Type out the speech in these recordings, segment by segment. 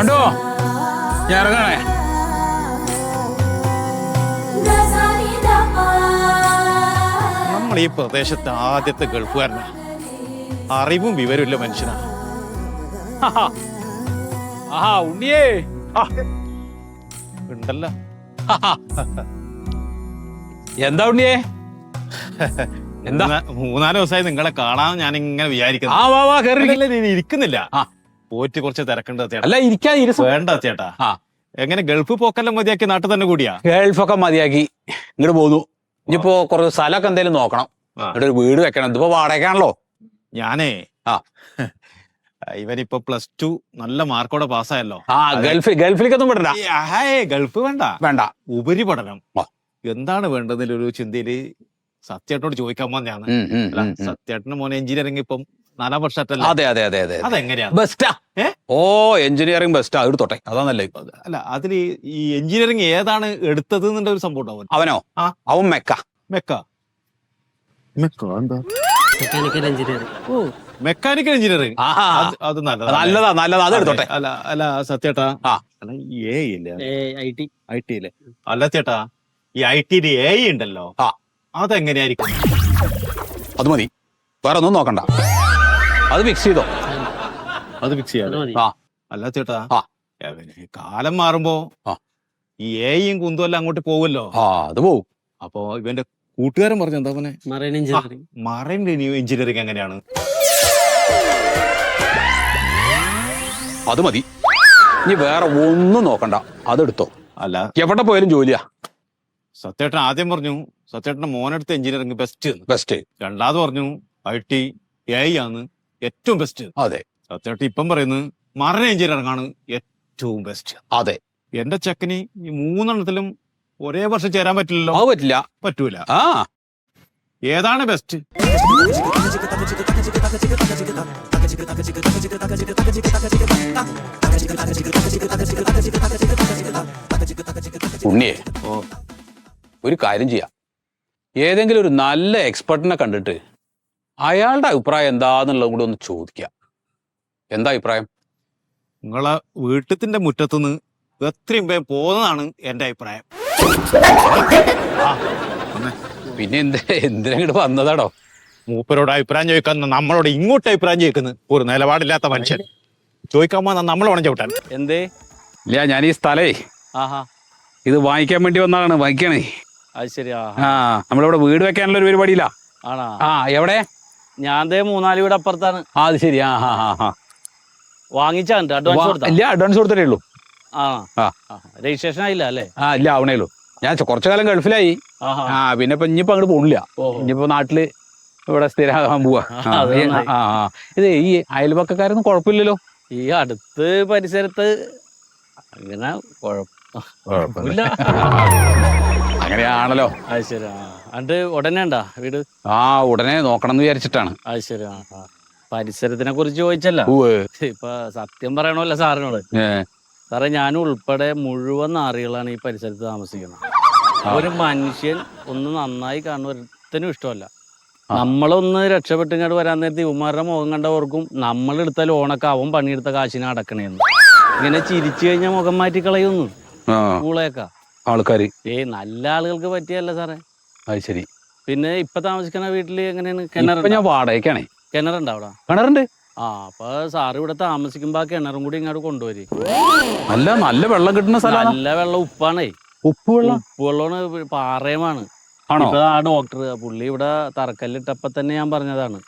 കണ്ടോ ഞാൻ ഇറങ്ങണേ. നമ്മൾ ഈ പ്രദേശത്തെ ആദ്യത്തെ ഗൾഫുകാരനാ അറിവും വിവരമില്ല മനുഷ്യനാ. ആഹാ. ഉണ്ണിയേ. ഉണ്ടല്ലോ. എന്താ ഉണ്ണിയേ? എന്താ? മൂന്നാൽ ദിവസമായി നിങ്ങളെ കാണാൻ ഞാൻ ഇങ്ങനെ വിചാരിക്കുന്നു. ആ വാ വാ ഇരിക്കുന്നില്ല. ആ. പോയിട്ട് കുറച്ച് തിരക്കുണ്ട് അല്ല ഇരിക്കാൻ വേണ്ട ചേട്ടാ എങ്ങനെ ഗൾഫ് പോക്കെല്ലാം മതിയാക്കി നാട്ടിൽ തന്നെ കൂടിയാ? ഗൾഫൊക്കെ മതിയാക്കി. ഇങ്ങോട്ട് പോന്നു. ഇനിയിപ്പോ കുറച്ച് സ്ഥലമൊക്കെ എന്തേലും നോക്കണം. ഇവിടെ ഒരു വീട് വെക്കണം. ഇതിപ്പോ വാടകയാണല്ലോ ഞാനേ ആ. ഇവനിപ്പോ പ്ലസ് ടു നല്ല മാർക്കോടെ പാസ്സായല്ലോ. ആ ഗൾഫ് ഗൾഫിലേക്കൊന്നും വിടണ്ട. ഗൾഫ് വേണ്ട. വേണ്ട. ഉപരിപഠനം. പഠനം എന്താണ് വേണ്ടതിലൊരു ചിന്തയിൽ സത്യേട്ടനോട് ചോദിക്കാൻ വന്നതാണ്. സത്യേട്ടന് മോനെ എഞ്ചിനീയറിംഗ് ഇപ്പം നാലാം വർഷത്തല്ല? അതെ അതെ അതെ അതെ അതെങ്ങനെയാണ് ബെസ്റ്റാ? ഓ എഞ്ചിനീയറിംഗ് ബെസ്റ്റാ. എടുത്തോട്ടെ അതാ നല്ല അല്ല അതിൽ ഈ എഞ്ചിനീയറിംഗ് ഏതാണ് എടുത്തത് എന്നുള്ള ഒരു സംഭവം ഉണ്ടാവും അവനോ? ആ. അവൻ മെക്ക. മെക്ക? മെക്ക എന്താ? മെക്കാനിക്കൽ എഞ്ചിനീയറിംഗ് ഓ മെക്കാനിക്കൽ എഞ്ചിനീയറിംഗ്. അത് നല്ലതാ നല്ലതാ നല്ലതാ. അത് എടുത്തോട്ടെ. അല്ല അല്ല സത്യേട്ടാ. ആ. അല്ല എ ഇല്ല? I T. ഐ ടി ഇല്ലേ? അല്ല ചേട്ടാ ഈ ഐ ടി എ ഉണ്ടല്ലോ ആ. അതെങ്ങനെയായിരിക്കും? അത് മതി. വേറെ ഒന്നും നോക്കണ്ട. അത് മിക്സ് ചെയ്തോ? അത് ഫിക്സ് ചെയ്യാം. ആ. അല്ല ചേട്ടാ ആ. ഏ, കാലം മാറുമ്പോ ആ. ഈ ഏയും കുന്തും എല്ലാം അങ്ങോട്ട് പോകുമല്ലോ? ആ അത് പോവും അപ്പൊ ഇവന്റെ കൂട്ടുകാരൻ പറഞ്ഞു എന്താ പോലെ മറൈൻ എഞ്ചിനീയറിംഗ് മറൈൻ എഞ്ചിനീയറിംഗ് എങ്ങനെയാണ്? അത് മതി. ഇനി വേറെ ഒന്നും നോക്കണ്ട. അതെടുത്തോ. അല്ല. എവിടെ പോയാലും ജോലിയാ. സത്യേട്ടൻ ആദ്യം പറഞ്ഞു സത്യേട്ടന്റെ മോനെടുത്ത എഞ്ചിനീയറിംഗ് ബെസ്റ്റ് ബെസ്റ്റ് രണ്ടാമത് പറഞ്ഞു ഐ ടി എ ആണ്. ഏറ്റവും ബെസ്റ്റ് അതെ. സത്യമായിട്ട് ഇപ്പം പറയുന്നത് മരണ എഞ്ചിനീയറിംഗ് ആണ് ഏറ്റവും ബെസ്റ്റ് അതെ. എന്റെ ചെക്കന് ഈ മൂന്നെണ്ണത്തിലും ഒരേ വർഷം ചേരാൻ പറ്റില്ലല്ലോ. അത് പറ്റില്ല. പറ്റൂല. ആ. ഏതാണ് ബെസ്റ്റ് ഉണ്ണിയെ ഓ. ഒരു കാര്യം ചെയ്യാം. ഏതെങ്കിലും ഒരു നല്ല എക്സ്പെർട്ടിനെ കണ്ടിട്ട് അയാളുടെ അഭിപ്രായം എന്താന്നുള്ളത് കൂടി ഒന്ന് ചോദിക്കാം. എന്താ അഭിപ്രായം? നിങ്ങളെ വീട്ടത്തിന്റെ മുറ്റത്തുനിന്ന് എത്രയും പേര് പോകുന്നതാണ് എന്റെ അഭിപ്രായം. പിന്നെ എന്ത് എന്തിനങ്ങോട്ട് വന്നതാടോ? മൂപ്പരോട് അഭിപ്രായം ചോദിക്കാൻ നമ്മളോട് ഇങ്ങോട്ട് അഭിപ്രായം ചോദിക്കുന്നത് ഒരു നിലപാടില്ലാത്ത മനുഷ്യൻ. ചോദിക്കാൻ വന്നാൽ നമ്മൾ വേണം ചവിട്ടാൻ എന്തേ? ഇല്ല ഞാൻ ഈ സ്ഥലേ. ആഹാ. ഇത് വാങ്ങിക്കാൻ വേണ്ടി വന്നതാണ് വാങ്ങിക്കണേ. അത് ശരി ആ ആ നമ്മളിവിടെ വീട് വെക്കാനുള്ള ഒരു പരിപാടിയില്ല ആണാ? ആ എവിടെ? ഞാൻ ദേ മൂന്നാൽ വീട് അപ്പുറത്താണ് ആ അത് ശരി. ആ ഹാ ഹാ ഹാ വാങ്ങിച്ചാണ്ട് അഡ്വാൻസ് കൊടുത്താ. ഇല്ല അഡ്വാൻസ് കൊടുത്തിട്ടേ ഉള്ളൂ. ആ ആ. രജിസ്ട്രേഷൻ ആയില്ല അല്ലേ? ആ ഇല്ല ആവണേ ഉള്ളൂ. ഞാൻ കുറച്ചു കാലം ഗൾഫിലായി. ആ പിന്നെ ഇപ്പൊ ഇനിയിപ്പോ അങ്ങോട്ട് പോണില്ല. ഇനിയിപ്പോ നാട്ടിൽ ഇവിടെ സ്ഥിരമാകാൻ പോവാ. ആ, അയൽവക്കക്കാരൊന്നും. ഇത് ഈ അയൽപക്കക്കാരൊന്നും കുഴപ്പമില്ലല്ലോ. ഈ അടുത്ത് പരിസരത്ത് അങ്ങനെ കുഴപ്പമില്ല. അങ്ങനെയാണല്ലോ. അത് ശരി ഉടനെ ഉണ്ടാ വീട്? ആ ഉടനെ നോക്കണം എന്ന് വിചാരിച്ചിട്ടാണ്. അത് ശരി. ആ ആ. പരിസരത്തിനെ കുറിച്ച് ചോദിച്ചല്ല. ഉവ്വ്. ഇപ്പൊ സത്യം പറയണമല്ല സാറിനോട്. ഏ, സാറേ ഞാൻ ഉൾപ്പെടെ മുഴുവൻ നാറികളാണ് ഈ പരിസരത്ത് താമസിക്കുന്നത്. ഒരു മനുഷ്യൻ ഒന്ന് നന്നായി കാണുന്ന ഒരുത്തനും ഇഷ്ടമല്ല. നമ്മളൊന്ന് രക്ഷപ്പെട്ട് ഇങ്ങോട്ട് വരാൻ നേരത്തെ ഇവന്മാരുടെ മുഖം കണ്ടവർക്കും നമ്മളെടുത്ത ലോണൊക്കെ അവൻ പണിയെടുത്ത കാശിനെ അടക്കണേന്ന്. ഇങ്ങനെ ചിരിച്ചു കഴിഞ്ഞാൽ മുഖം മാറ്റി കളയുന്നു ആ, കൂളേക്കാ ആൾക്കാര്. ഏയ് നല്ല ആളുകൾക്ക് പറ്റിയല്ല സാറേ. അത് ശരി. പിന്നെ ഇപ്പൊ താമസിക്കുന്ന വീട്ടിൽ എങ്ങനെയാണ്? ഇപ്പൊ ഞാൻ വാടകയ്ക്കാണേ. കിണറുണ്ടോ അവിടെ? കിണറുണ്ട്. ആ അപ്പൊ സാറ് ഇവിടെ താമസിക്കുമ്പോ ആ കിണറും കൂടി ഇങ്ങോട്ട് കൊണ്ടുവരും. നല്ല നല്ല വെള്ളം കിട്ടുന്ന സ്ഥലമാണ് നല്ല വെള്ളം ഉപ്പാണേ. ഉപ്പ് വെള്ളം? ഉപ്പ് വെള്ളമാണ് പാറയമാണ് ആണോ? ഇപ്പൊ ആ ഡോക്ടർ പുള്ളി ഇവിടെ തറക്കല്ലിട്ടപ്പോ തന്നെ ഞാൻ പറഞ്ഞതാണ്.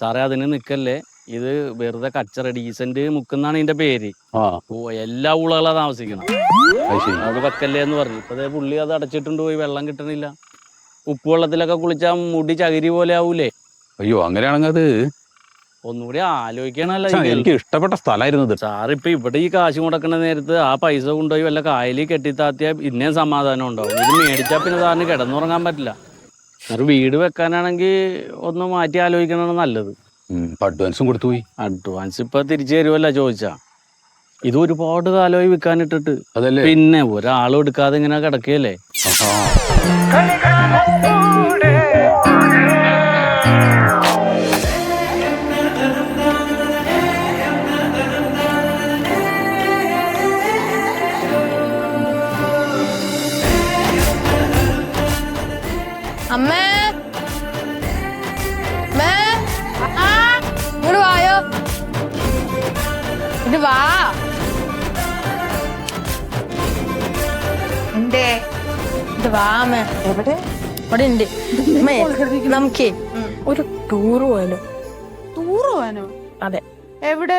സാറേ അതിന് നിക്കല്ലേ? ഇത് വെറുതെ കച്ചറ ഡീസന്റ് മുക്കുന്നാണ് ഇതിന്റെ പേര്. എല്ലാ ഊളകളാ താമസിക്കണം അത് വെക്കല്ലേ എന്ന് പറഞ്ഞു. ഇപ്പൊ പുള്ളി അത് അടച്ചിട്ടുണ്ട് പോയി വെള്ളം കിട്ടണില്ല. ഉപ്പ് വെള്ളത്തിലൊക്കെ കുളിച്ചാൽ മുടി ചകിരി പോലെ ആവൂലേ? അയ്യോ അങ്ങനെയാണെങ്കിൽ അത് ഒന്നുകൂടി ആലോചിക്കണല്ലോ എനിക്ക് ഇഷ്ടപ്പെട്ട സ്ഥലമായിരുന്നു സാർ ഇപ്പൊ ഇവിടെ ഈ കാശ് മുടക്കുന്ന നേരത്ത് ആ പൈസ കൊണ്ടുപോയി വല്ല കായലിൽ കെട്ടിത്താത്തിയാ ഇന്നേ സമാധാനം ഉണ്ടാവും. ഇത് മേടിച്ചാൽ പിന്നെ സാറിന് കിടന്നുറങ്ങാൻ പറ്റില്ല. സാർ വീട് വെക്കാനാണെങ്കിൽ ഒന്ന് മാറ്റി ആലോചിക്കണതാണ് നല്ലത്. അഡ്വാൻസും കൊടുത്തു പോയി. അഡ്വാൻസ് ഇപ്പൊ തിരിച്ചു തരുമല്ല ചോദിച്ചാ. ഇത് ഒരുപാട് കാലമായി വിൽക്കാനിട്ടിട്ട്. അതല്ലേ? പിന്നെ ഒരാളും എടുക്കാതെ ഇങ്ങനെ കിടക്കുകയല്ലേ? ഇത് വാ അമ്മേ എവിടെ ഇവിടെ ഉണ്ട് അമ്മേ നമുക്കേ ഒരു ടൂർ പോയാലോ? ടൂർ പോവാനോ അതെ. എവിടെ?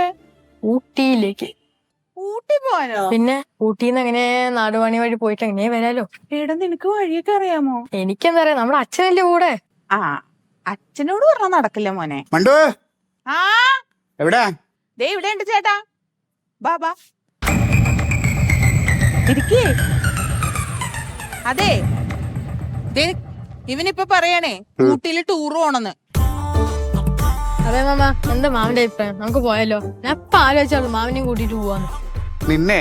ഊട്ടിയിലേക്ക്. ഊട്ടി പോവാനോ പിന്നെ ഊട്ടിന്ന് അങ്ങനെ നാടുവാണി വഴി പോയിട്ട് അങ്ങനെ വരാലോ? എടാ നിനക്ക് വഴിയൊക്കെ അറിയാമോ? എനിക്കെന്താ പറയാ നമ്മുടെ അച്ഛനല്ലേ കൂടെ? ആ അച്ഛനോട് പറഞ്ഞാ നടക്കില്ല മോനെ. മണ്ടു. ആ? എവിടെ? ദേ ഇവിടെ ഉണ്ട് ചേട്ടാ. ബാ ബാ. ഇരിക്കേ. അതെ. ദേ ഇവനിപ്പൊ പറയണേ ഊട്ടിയിൽ ടൂർ പോണെന്ന്. അതെ മാമ എന്താ മാമന്റെ അഭിപ്രായം? നമുക്ക് പോയാലോ? ഞാൻ ഇപ്പൊ ആലോചിച്ചാലോ മാമനെയും കൂട്ടിട്ട് പോവാന്ന്. നിന്നെ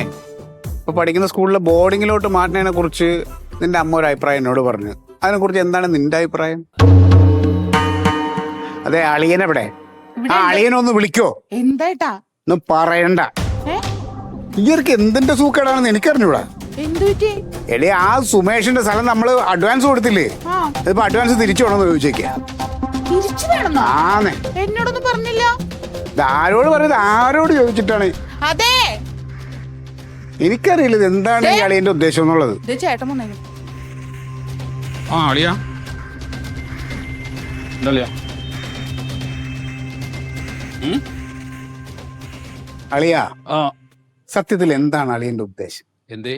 ഇപ്പൊ പഠിക്കുന്ന സ്കൂളിലെ ബോർഡിങ്ങിലോട്ട് മാറ്റുന്നതിനെ കുറിച്ച് നിന്റെ അമ്മ ഒരു അഭിപ്രായം എന്നോട് പറഞ്ഞു. അതിനെ കുറിച്ച് എന്താണ് നിന്റെ അഭിപ്രായം? അതെ അളിയനെവിടെ? ആ അളിയനെ ഒന്ന് വിളിക്കോ. എന്തായിട്ടാ? ഒന്നും പറയണ്ട. ഇയർക്ക് എന്തിന്റെ സൂക്കേടാണെന്ന് എനിക്കറിഞ്ഞൂടാ. എടേ ആ സുമേഷിന്റെ സ്ഥലം നമ്മൾ അഡ്വാൻസ് കൊടുത്തില്ലേ? ആ. അതിപ്പോ അഡ്വാൻസ് തിരിച്ചു വേണമെന്ന് ചോദിച്ചേക്കാ. ആന്നേ. എന്നോടൊന്നും പറഞ്ഞില്ല. ആരോട് പറയുന്നത് ആരോട് ചോദിച്ചിട്ടാണ്? അതെ. എനിക്കറിയില്ല ഇത് എന്താണ് ഈ അളിയന്റെ ഉദ്ദേശം എന്നുള്ളത്. ഇത് ചേട്ടൻ വന്നേ ആ അളിയാ? അളിയാ. ആ. സത്യത്തിൽ എന്താണ് അളിയന്റെ ഉദ്ദേശം? എന്തേ?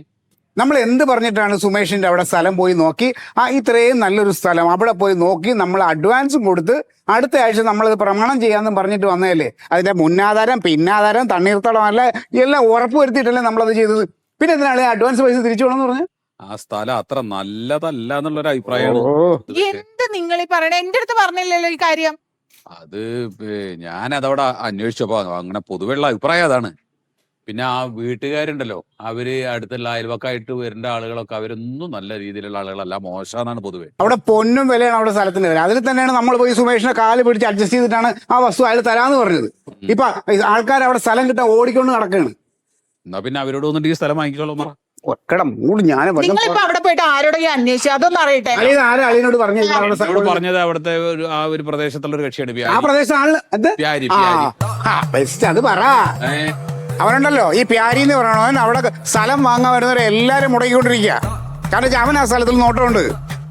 നമ്മൾ എന്ത് പറഞ്ഞിട്ടാണ് സുമേഷിന്റെ അവിടെ സ്ഥലം പോയി നോക്കി? ആ ഇത്രയും നല്ലൊരു സ്ഥലം അവിടെ പോയി നോക്കി നമ്മൾ അഡ്വാൻസും കൊടുത്ത് അടുത്ത ആഴ്ച നമ്മളത് പ്രമാണം ചെയ്യാമെന്നും പറഞ്ഞിട്ട് വന്നതല്ലേ? അതിന്റെ മുന്നാധാരം പിന്നാധാരം തണ്ണീർത്തടം അല്ല എല്ലാം ഉറപ്പ് വരുത്തിയിട്ടല്ലേ നമ്മളത് ചെയ്തത്. പിന്നെ എന്തിനാണ് അഡ്വാൻസ് പൈസ തിരിച്ചു വേണമെന്ന് പറഞ്ഞു? ആ സ്ഥലം അത്ര നല്ലതല്ല എന്നുള്ളൊരു അഭിപ്രായമാണ്. എന്ത് നിങ്ങൾ ഈ പറയണേ? എന്റെ അടുത്ത് പറഞ്ഞില്ലല്ലോ ഈ കാര്യം. അത് ഞാൻ അതവിടെ അന്വേഷിച്ചപ്പോ അങ്ങനെ പൊതുവെയുള്ള അഭിപ്രായം അതാണ്. പിന്നെ ആ വീട്ടുകാരുണ്ടല്ലോ. അവർ അടുത്തുള്ള അയൽവക്കായിട്ട് വരേണ്ട ആളുകളൊക്കെ അവരൊന്നും നല്ല രീതിയിലുള്ള ആളുകളല്ല. മോശമെന്നാണ് പൊതുവെ. അവിടെ പൊന്നും വിലയാണ് അവിടെ സ്ഥലത്തിന് വില അതിൽ തന്നെയാണ് നമ്മൾ പോയി സുമേഷിനെ കാൽ പിടിച്ച് അഡ്ജസ്റ്റ് ചെയ്തിട്ടാണ് ആ വസ്തു അയാൾ തരാന്ന് പറഞ്ഞത്. ഇപ്പൊ ആൾക്കാർ അവിടെ സ്ഥലം കിട്ടാൻ ഓടിക്കൊണ്ട് നടക്കുകയാണ് എന്നാ പിന്നെ അവരോട് വന്നിട്ട് ഈ സ്ഥലം വാങ്ങിക്കോളൂ പറ ഒക്കട മൂട് ഞാൻ നിങ്ങളിപ്പോ അവിടെ പോയിട്ട് ആരോടെങ്കിലും അന്വേഷിച്ചു? അതൊന്നും അറിയട്ടെ. അളിയത് ആരും? അളിയനോട് പറഞ്ഞു എന്നോട് പറഞ്ഞത് അവിടുത്തെ ഒരു ആ ഒരു പ്രദേശത്തുള്ള ഒരു കക്ഷിയാണ്. ആ പ്രദേശം ആൾ അത്? പ്യാരി ആ പ്യാരി ബെസ്റ്റ് അത് പറ. അവനുണ്ടല്ലോ ഈ പ്യാരി എന്ന് പറയണവൻ അവിടെ സ്ഥലം വാങ്ങാൻ വരുന്നവരെ എല്ലാരും മുടക്കിക്കൊണ്ടിരിക്കുക. കാരണം അവൻ ആ സ്ഥലത്തിൽ നോട്ടമുണ്ട്.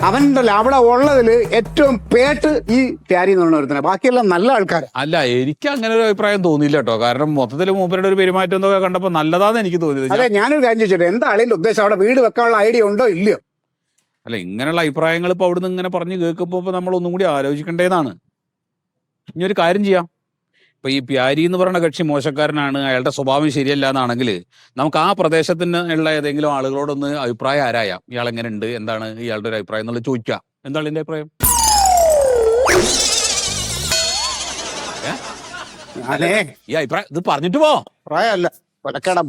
അവനുണ്ടല്ലോ അവിടെ ഉള്ളതിൽ ഏറ്റവും പേട്ട് ഈ പ്യാരി എന്ന് പറഞ്ഞ ഒരുത്തനെ. ബാക്കിയെല്ലാം നല്ല ആൾക്കാർ അല്ല എനിക്ക് അങ്ങനെ ഒരു അഭിപ്രായം തോന്നിയില്ല കേട്ടോ. കാരണം മൊത്തത്തിൽ മൂപ്പരുടെ ഒരു പെരുമാറ്റം എന്നൊക്കെ കണ്ടപ്പോ നല്ലതാന്ന് എനിക്ക് തോന്നിയത്. അതെ ഞാനൊരു കാര്യം ചോദിച്ചോട്ടെ? എന്താ ആളിന്റെ ഉദ്ദേശം? അവിടെ വീട് വെക്കാനുള്ള ഐഡിയ ഉണ്ടോ? ഇല്ലയോ? അല്ല ഇങ്ങനെയുള്ള അഭിപ്രായങ്ങൾ ഇപ്പൊ അവിടുന്ന് ഇങ്ങനെ പറഞ്ഞു കേൾക്കുമ്പോ നമ്മൾ ഒന്നും കൂടി ആലോചിക്കേണ്ടതാണ് ഇനി ഒരു കാര്യം ചെയ്യാം. ഇപ്പൊ ഈ പ്യാരി എന്ന് പറയുന്ന കക്ഷി മോശക്കാരനാണ് അയാളുടെ സ്വഭാവം ശരിയല്ല എന്നാണെങ്കിൽ നമുക്ക് ആ പ്രദേശത്തിന് ഉള്ള ഏതെങ്കിലും ആളുകളോടൊന്ന് അഭിപ്രായം ആരായാം? ഇയാൾ എങ്ങനെ ഉണ്ട് എന്താണ് ഇയാളുടെ ഒരു അഭിപ്രായം എന്നുള്ളത് ചോദിക്കാം എന്താണ് എന്റെ അഭിപ്രായം? ഈ അഭിപ്രായം ഇത് പറഞ്ഞിട്ട് പോ. പ്രായമല്ല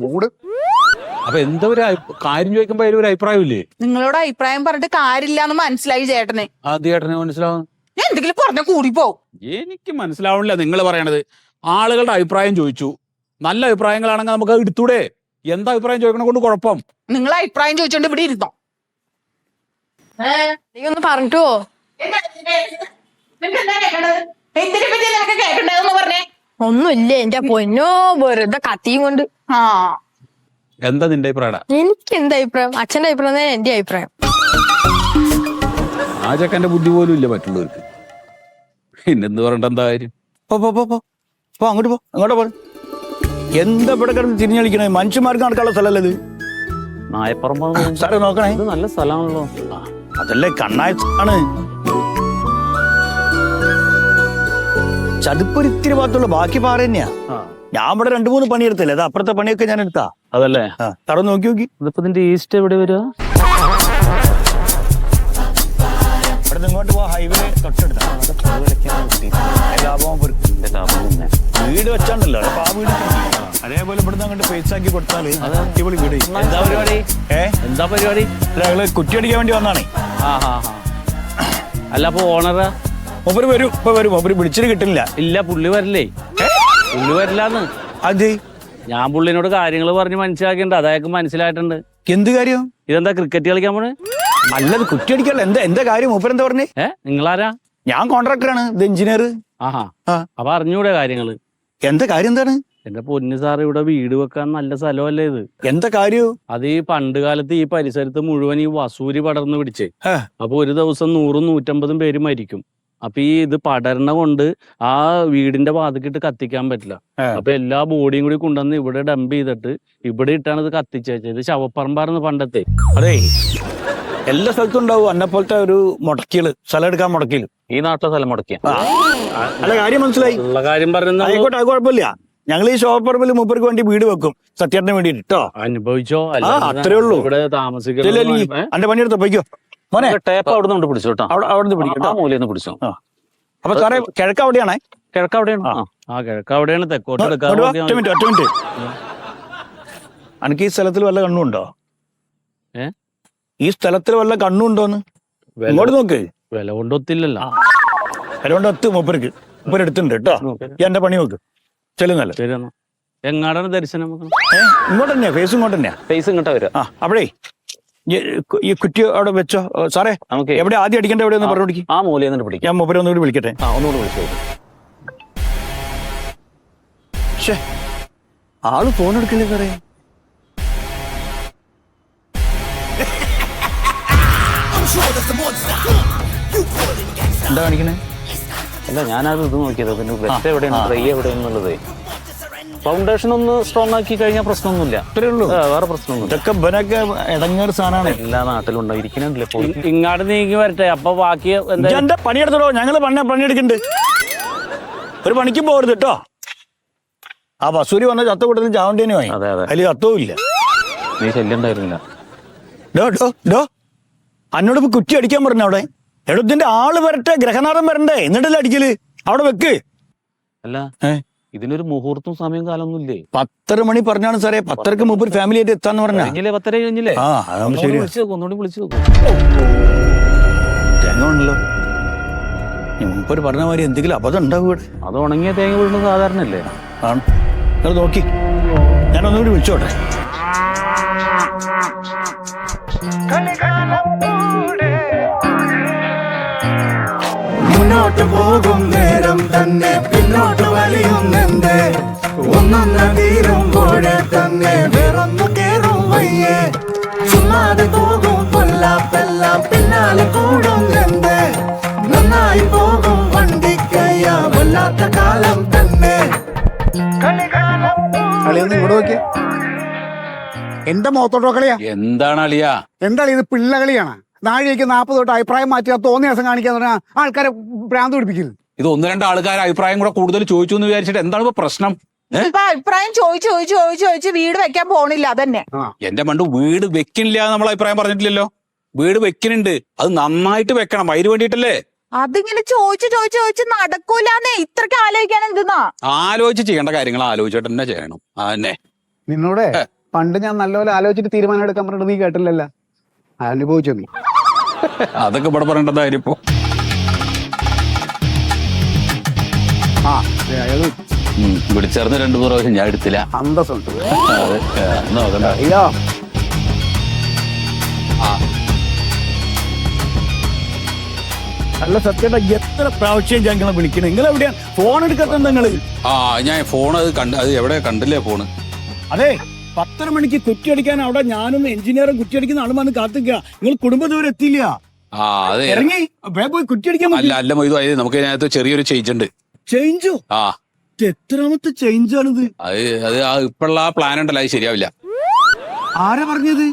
മൂട്. അപ്പൊ എന്താ ഒരു കാര്യം ചോദിക്കുമ്പോ അതിലൊരു അഭിപ്രായം ഇല്ലേ നിങ്ങളോട് അഭിപ്രായം പറഞ്ഞിട്ട് കാര്യമില്ല എന്ന് മനസ്സിലായി ആ ചേട്ടനെ മനസ്സിലാവും എന്തെങ്കിലും പറഞ്ഞ കൂടി പോവും. എനിക്ക് മനസ്സിലാവണില്ല നിങ്ങൾ പറയണത്. ആളുകളുടെ അഭിപ്രായം ചോദിച്ചു. നല്ല അഭിപ്രായങ്ങളാണെങ്കിൽ നമുക്ക് എടുത്തൂടെ? എന്താ അഭിപ്രായം ചോദിക്കണ കൊണ്ട് കുഴപ്പം? നിങ്ങൾ അഭിപ്രായം ചോദിച്ചോണ്ട് ഇവിടെ ഇരുന്നോ. നീ ഒന്ന് പറഞ്ഞിട്ടോ? ഒന്നുമില്ല എന്റെ പൊന്നോ വെറുതെ കത്തിയും കൊണ്ട്. ആ. എന്താ നിന്റെ അഭിപ്രായം? എനിക്ക് എന്താ അഭിപ്രായം? അച്ഛന്റെ അഭിപ്രായം തന്നെ എന്റെ അഭിപ്രായം. ആ ചെക്കന്റെ ബുദ്ധി പോലും ഇല്ല മറ്റുള്ളവർക്ക്. പിന്നെന്ത് പറഞ്ഞിട്ട് എന്താ കാര്യം? പോ പോ പോ പോ. പോ അങ്ങോട്ട് പോ. അങ്ങോട്ട് പോ. എന്താ ഇവിടെ കിടന്ന് തിരിഞ്ഞളിക്കണേ മനുഷ്യന്മാർക്ക് നടക്കാനുള്ള സ്ഥലമല്ലേ ഇത്? നായപ്പറമ്പ് സാറേ നോക്കണേ. ഇത് നല്ല സ്ഥലമാണല്ലോ. അതല്ലേ കണ്ണായ ആണ് ചതുപ്പൊരിത്തിരി ഭാഗത്തുള്ള ബാക്കി പാറ തന്നെയാ. ഞാൻ ഇവിടെ രണ്ടു മൂന്ന് പണിയെടുത്തല്ലേ? അത് അപ്പുറത്തെ പണിയൊക്കെ ഞാൻ എടുത്താ. അതല്ലേ? തറ നോക്കി നോക്കി. ഇതിപ്പോ ഇതിന്റെ ഈസ്റ്റ് എവിടെ വരിക? ഇവിടെ ഇങ്ങോട്ട് പോ ഹൈവേ തൊട്ടടുത്താ. ലാഭം വീട് വെച്ചാണ്ടല്ലോ അപ്പൊ ആ വീട്. അതേപോലെ ഇവിടുന്ന് അങ്ങോട്ട് പൈസ ആക്കി കൊടുത്താൽ അടിപൊളി വീട്. എന്താ പരിപാടി? ഏ? എന്താ പരിപാടി? ഞങ്ങൾ കുറ്റിയടിക്കാൻ വേണ്ടി വന്നാണേ. അല്ല അപ്പൊ ഓണറാ? മൂപ്പര് വരും ഇപ്പൊ വരും. മൂപ്പര് വിളിച്ചിട്ട് കിട്ടില്ല ഇല്ല പുള്ളി വരില്ലേ? പുള്ളി വരില്ലാന്ന്. അത്? ഞാൻ പുള്ളിനോട് കാര്യങ്ങൾ പറഞ്ഞ് മനസ്സിലാക്കിയിട്ടുണ്ട്. അതായത് മനസ്സിലായിട്ടുണ്ട്. എന്ത് കാര്യം? ഇതെന്താ ക്രിക്കറ്റ് കളിക്കാൻ പോണേ? അല്ലത് കുറ്റിയടിക്കല്ല എന്താ എന്താ കാര്യം? മൂപ്പർ എന്താ പറഞ്ഞേ? ഏഹ് നിങ്ങളാരാ? ഞാൻ കോൺട്രാക്ടറാണ് ഇത് എഞ്ചിനീയർ ആഹാ. ആ. അപ്പൊ അറിഞ്ഞൂടെ കാര്യങ്ങൾ? എന്താ കാര്യം എന്താണ്? എന്റെ പൊന്നു സാർ ഇവിടെ വീട് വെക്കാൻ നല്ല സ്ഥലമല്ലേ ഇത്? എന്താ കാര്യം? അത് ഈ പണ്ട് കാലത്ത് ഈ പരിസരത്ത് മുഴുവൻ ഈ വസൂരി പടർന്ന് പിടിച്ചേ. അപ്പൊ ഒരു ദിവസം നൂറും നൂറ്റമ്പതും പേര് മരിക്കും. അപ്പൊ ഈ ഇത് പടരണ കൊണ്ട് ആ വീടിന്റെ വാതിക്കിട്ട് കത്തിക്കാൻ പറ്റില്ല. അപ്പൊ എല്ലാ ബോഡിയും കൂടി കൊണ്ടുവന്ന് ഇവിടെ ഡംപ് ചെയ്തിട്ട് ഇവിടെ ഇട്ടാണ് ഇത് കത്തിച്ചേച്ചത്. ഇത് ശവപ്പറമ്പായിരുന്നു പണ്ടത്തെ. അതെ. എല്ലാ സ്ഥലത്തും ഉണ്ടാവും. അന്നെ പോലത്തെ ഒരു മുടക്കികൾ സ്ഥലം എടുക്കാൻ മുടക്കിയിൽ. ഈ നാട്ടിലെ സ്ഥലം മുടക്കിയ? അല്ല കാര്യം മനസ്സിലായി. ഉള്ള കാര്യം പറഞ്ഞു ആയിക്കോട്ടെ അത് കുഴപ്പമില്ല. ഞങ്ങൾ ഈ ഷോപ്പറമ്പിൽ മൂപ്പർക്ക് വേണ്ടി വീട് വെക്കും. സത്യേട്ടന് വേണ്ടിട്ട് കേട്ടോ അനുഭവിച്ചോ? ആ, അത്രേ ഉള്ളൂ. ഇവിടെ താമസിക്കുന്ന അന്റെ പണിയെടുത്ത് പോയിക്കോ. മോനെ ടേപ്പ് അവിടെ നിന്ന് പിടിച്ചു കേട്ടോ. അവിടെ നിന്ന് പിടിക്കട്ടോ. മൂലയിൽ നിന്ന് പിടിച്ചു. അപ്പൊ സാറേ കിഴക്ക് അവിടെയാണേ? കിഴക്ക് അവിടെയാണ്. ആ. കിഴക്ക് അവിടെയാണ്. തെക്കോട്ട് ഒറ്റ മിനിറ്റ് ഒറ്റ മിനിറ്റ്. അനക്ക് ഈ സ്ഥലത്തിൽ വല്ല കണ്ണുണ്ടോ ഏ? ഈ സ്ഥലത്തിൽ വല്ല കണ്ണുണ്ടോന്ന്? ഇങ്ങോട്ട് നോക്ക്. വില കൊണ്ടൊത്തില്ലല്ലോ വില കൊണ്ടൊത്ത് മൂപ്പർക്ക്. മൂപ്പര് എടുത്തുണ്ട് കേട്ടോ. എന്റെ പണി നോക്ക്. ചെല്ലുന്നല്ല എങ്ങാടാണ് ദർശനം ഇങ്ങോട്ട് തന്നെയാ ഫേസ് ഇങ്ങോട്ട് തന്നെയാ. ഫേസ് ഇങ്ങോട്ടാ വരും. ആ അവിടേ. ഈ- കുറ്റി അവിടെ വെച്ചോ? സാറേ നമുക്ക് എവിടെ ആദ്യം അടിക്കേണ്ട എവിടെ ഒന്ന് പറഞ്ഞു പിടിക്കും. ആ മൂലയിൽ നിന്ന് പിടിക്കും. ഞാൻ മൂപ്പരെ ഒന്നുകൂടി വിളിക്കട്ടെ. ആ ഒന്നുകൂടി വിളിച്ചു ആൾ ഫോൺ എടുക്കില്ലേ സാറേ? എന്താ കാണിക്കണേ അല്ല ഞാനത് ഇത് നോക്കിയത്. പിന്നെ ബെസ്റ്റ് എവിടെയാണ്? ട്രൈ എവിടെയാണെന്നുള്ളത്. ഫൗണ്ടേഷൻ ഒന്ന് സ്ട്രോങ് ആക്കി കഴിഞ്ഞാൽ പ്രശ്നമൊന്നുമില്ല. ഇത്രേ ഉള്ളൂ. ആ, വേറെ പ്രശ്നമൊന്നുമില്ല. ഇതൊക്കെ ഇവനൊക്കെ ഇടങ്ങേറ് സാധനമാണ്. എല്ലാ നാട്ടിലും ഉണ്ടാവും ഇരിക്കണില്ലേ ഇങ്ങാട് നീങ്ങി വരട്ടെ. അപ്പൊ ബാക്കി എന്താ എന്റെ പണിയെടുത്തോ ഞങ്ങൾ പണി പണിയെടുക്കുന്നുണ്ട് ഒരു പണിക്കും പോകരുത് കേട്ടോ ആ വസൂരി വന്ന ചത്ത കൂട്ടത്തിൽ ചാവണ്ടേനുമായി അതെ അതിൽ ചത്തവും ഇല്ല നീ ശല്യം ഉണ്ടായിരുന്നില്ല. ഡോ ഡോ ഡോ. അന്നോട് ഇപ്പൊ കുറ്റി അടിക്കാൻ പറഞ്ഞു അവിടെ. എടത്തിന്റെ ആൾ വരട്ടെ ഗ്രഹനാഥം വരണ്ടേ? എന്നിട്ടല്ലേ അടിക്കൽ? അവിടെ വെക്ക്. അല്ല ഇതിനൊരു മുഹൂർത്തം സമയം കാലൊന്നും ഇല്ലേ പത്തര മണി പറഞ്ഞാണ് സാറേ. പത്തരക്ക് മുമ്പ് ഫാമിലി ആയിട്ട് എത്താന്ന് പറഞ്ഞേ. പത്തര കഴിഞ്ഞില്ലേ? ആ ശരി ഒന്നുകൂടി വിളിച്ചു തേങ്ങ ഉണ്ടല്ലോ മുമ്പ് പറഞ്ഞ മാതിരി എന്തെങ്കിലും അബദ്ധം ഉണ്ടാവും ഇവിടെ. അത് ഉണങ്ങിയ തേങ്ങ വീഴുന്നത് സാധാരണ അല്ലേ ആണ്. നിങ്ങൾ നോക്കി. ഞാൻ ഒന്നുകൂടി വിളിച്ചോട്ടെ. മുന്നോട്ട് പോകും. നേരം തന്നെ പിന്നോട്ട് വലിയുന്നെന്ത്? ഒന്നൊന്ന് തീരുമ്പോഴെ തന്നെ വേറൊന്നു കേറും വയ്യേ. ചുമ്മാതെ പോകും കൊല്ലാപ്പെല്ലാം പിന്നാലെ കൂടും എന്ത് നന്നായി പോകും വണ്ടിക്കയ്യ വല്ലാത്ത കാലം തന്നെ. കളിയൊന്നും ഇങ്ങോട്ട് നോക്കിയേ. എന്റെ മുഖത്തോട്ടോ കളിയാ എന്താണ് അളിയാ? എന്താണ് ഇത് പിള്ള കളിയാണ്? നാഴികയ്ക്ക് നാൽപ്പത് തൊട്ട് അഭിപ്രായം മാറ്റി തോന്നിയ ദിവസം കാണിക്കാന്ന് പറഞ്ഞാൽ ആൾക്കാരെ ഭ്രാന്ത് പിടിപ്പിക്കരുത് ഇത് ഒന്ന് രണ്ട് ആൾക്കാർ അഭിപ്രായം കൂടെ കൂടുതൽ ചോദിച്ചു എന്ന് വിചാരിച്ചിട്ട് എന്താണ് ഇപ്പൊ പ്രശ്നം? ഇപ്പൊ അഭിപ്രായം ചോദിച്ചു ചോദിച്ചു ചോദിച്ചു ചോദിച്ചു വീട് വെക്കാൻ പോണില്ല അതന്നെ. എന്റെ മണ്ട് വീട് വെക്കണില്ല എന്ന് നമ്മൾ അഭിപ്രായം പറഞ്ഞിട്ടില്ലല്ലോ. വീട് വെക്കുന്നുണ്ട് അത് നന്നായിട്ട് വെക്കണം അതിന് വേണ്ടിട്ടല്ലേ അതിങ്ങനെ ചോദിച്ചു ചോദിച്ചു ചോദിച്ചു നടക്കൂലെന്നേ. ഇത്രക്ക് ആലോചിക്കാൻ എന്തെന്നാ? ആലോചിച്ച് ചെയ്യേണ്ട കാര്യങ്ങൾ ആലോചിച്ചിട്ട് തന്നെ ചെയ്യണം. അതന്നെ. നിന്നോടെ പണ്ട് ഞാൻ നല്ലപോലെ ആലോചിച്ചിട്ട് തീരുമാനം എടുക്കാൻ പറഞ്ഞിട്ട് നീ കേട്ടില്ലല്ലോ. അനുഭവിച്ചു നീ അതൊക്കെ ഇവിടെ പറയേണ്ടത് കാര്യം ഇപ്പൊ? ആ ദേ അയാൾ വിളിച്ചേർന്ന് രണ്ടു മൂന്ന് പ്രാവശ്യം ഞാൻ എടുത്തില്ല. അന്തസ്സുണ്ട്. അതെ ഏ, നോക്കണ്ട. അയ്യോ. അല്ല സത്യം എത്ര പ്രാവശ്യം ഞാൻ വിളിക്കണം വിളിക്കണേ? നിങ്ങൾ എവിടെയാണ് ഫോൺ എടുക്കാത്ത നിങ്ങൾ? ആ ഞാൻ ഫോൺ അത് കണ്ട് അത് എവിടെ കണ്ടില്ലേ ഫോണ്? അതെ. പത്തര മണിക്ക് കുറ്റിയടിക്കാൻ അവിടെ ഞാനും എഞ്ചിനീയറും കുറ്റിയടിക്കുന്ന ആളും വന്ന് കാത്തിക്കുക. നിങ്ങൾ കുടുംബത്തോടെ എത്തിയില്ല ആ അതെ. ഇറങ്ങി വേഗം പോയി കുറ്റിയടിക്കാൻ അല്ല അല്ല മൊയ്തു അത് നമുക്ക് ഇതിനകത്ത് ചെറിയൊരു ചേഞ്ച് ഉണ്ട്. ചേഞ്ചോ ആ. എത്രാമത്തെ ചേഞ്ച് ആണിത്? അത് അത് ആ പ്ലാൻ ഉണ്ടല്ലോ അത് ശരിയാവില്ല. ആരാ പറഞ്ഞത്?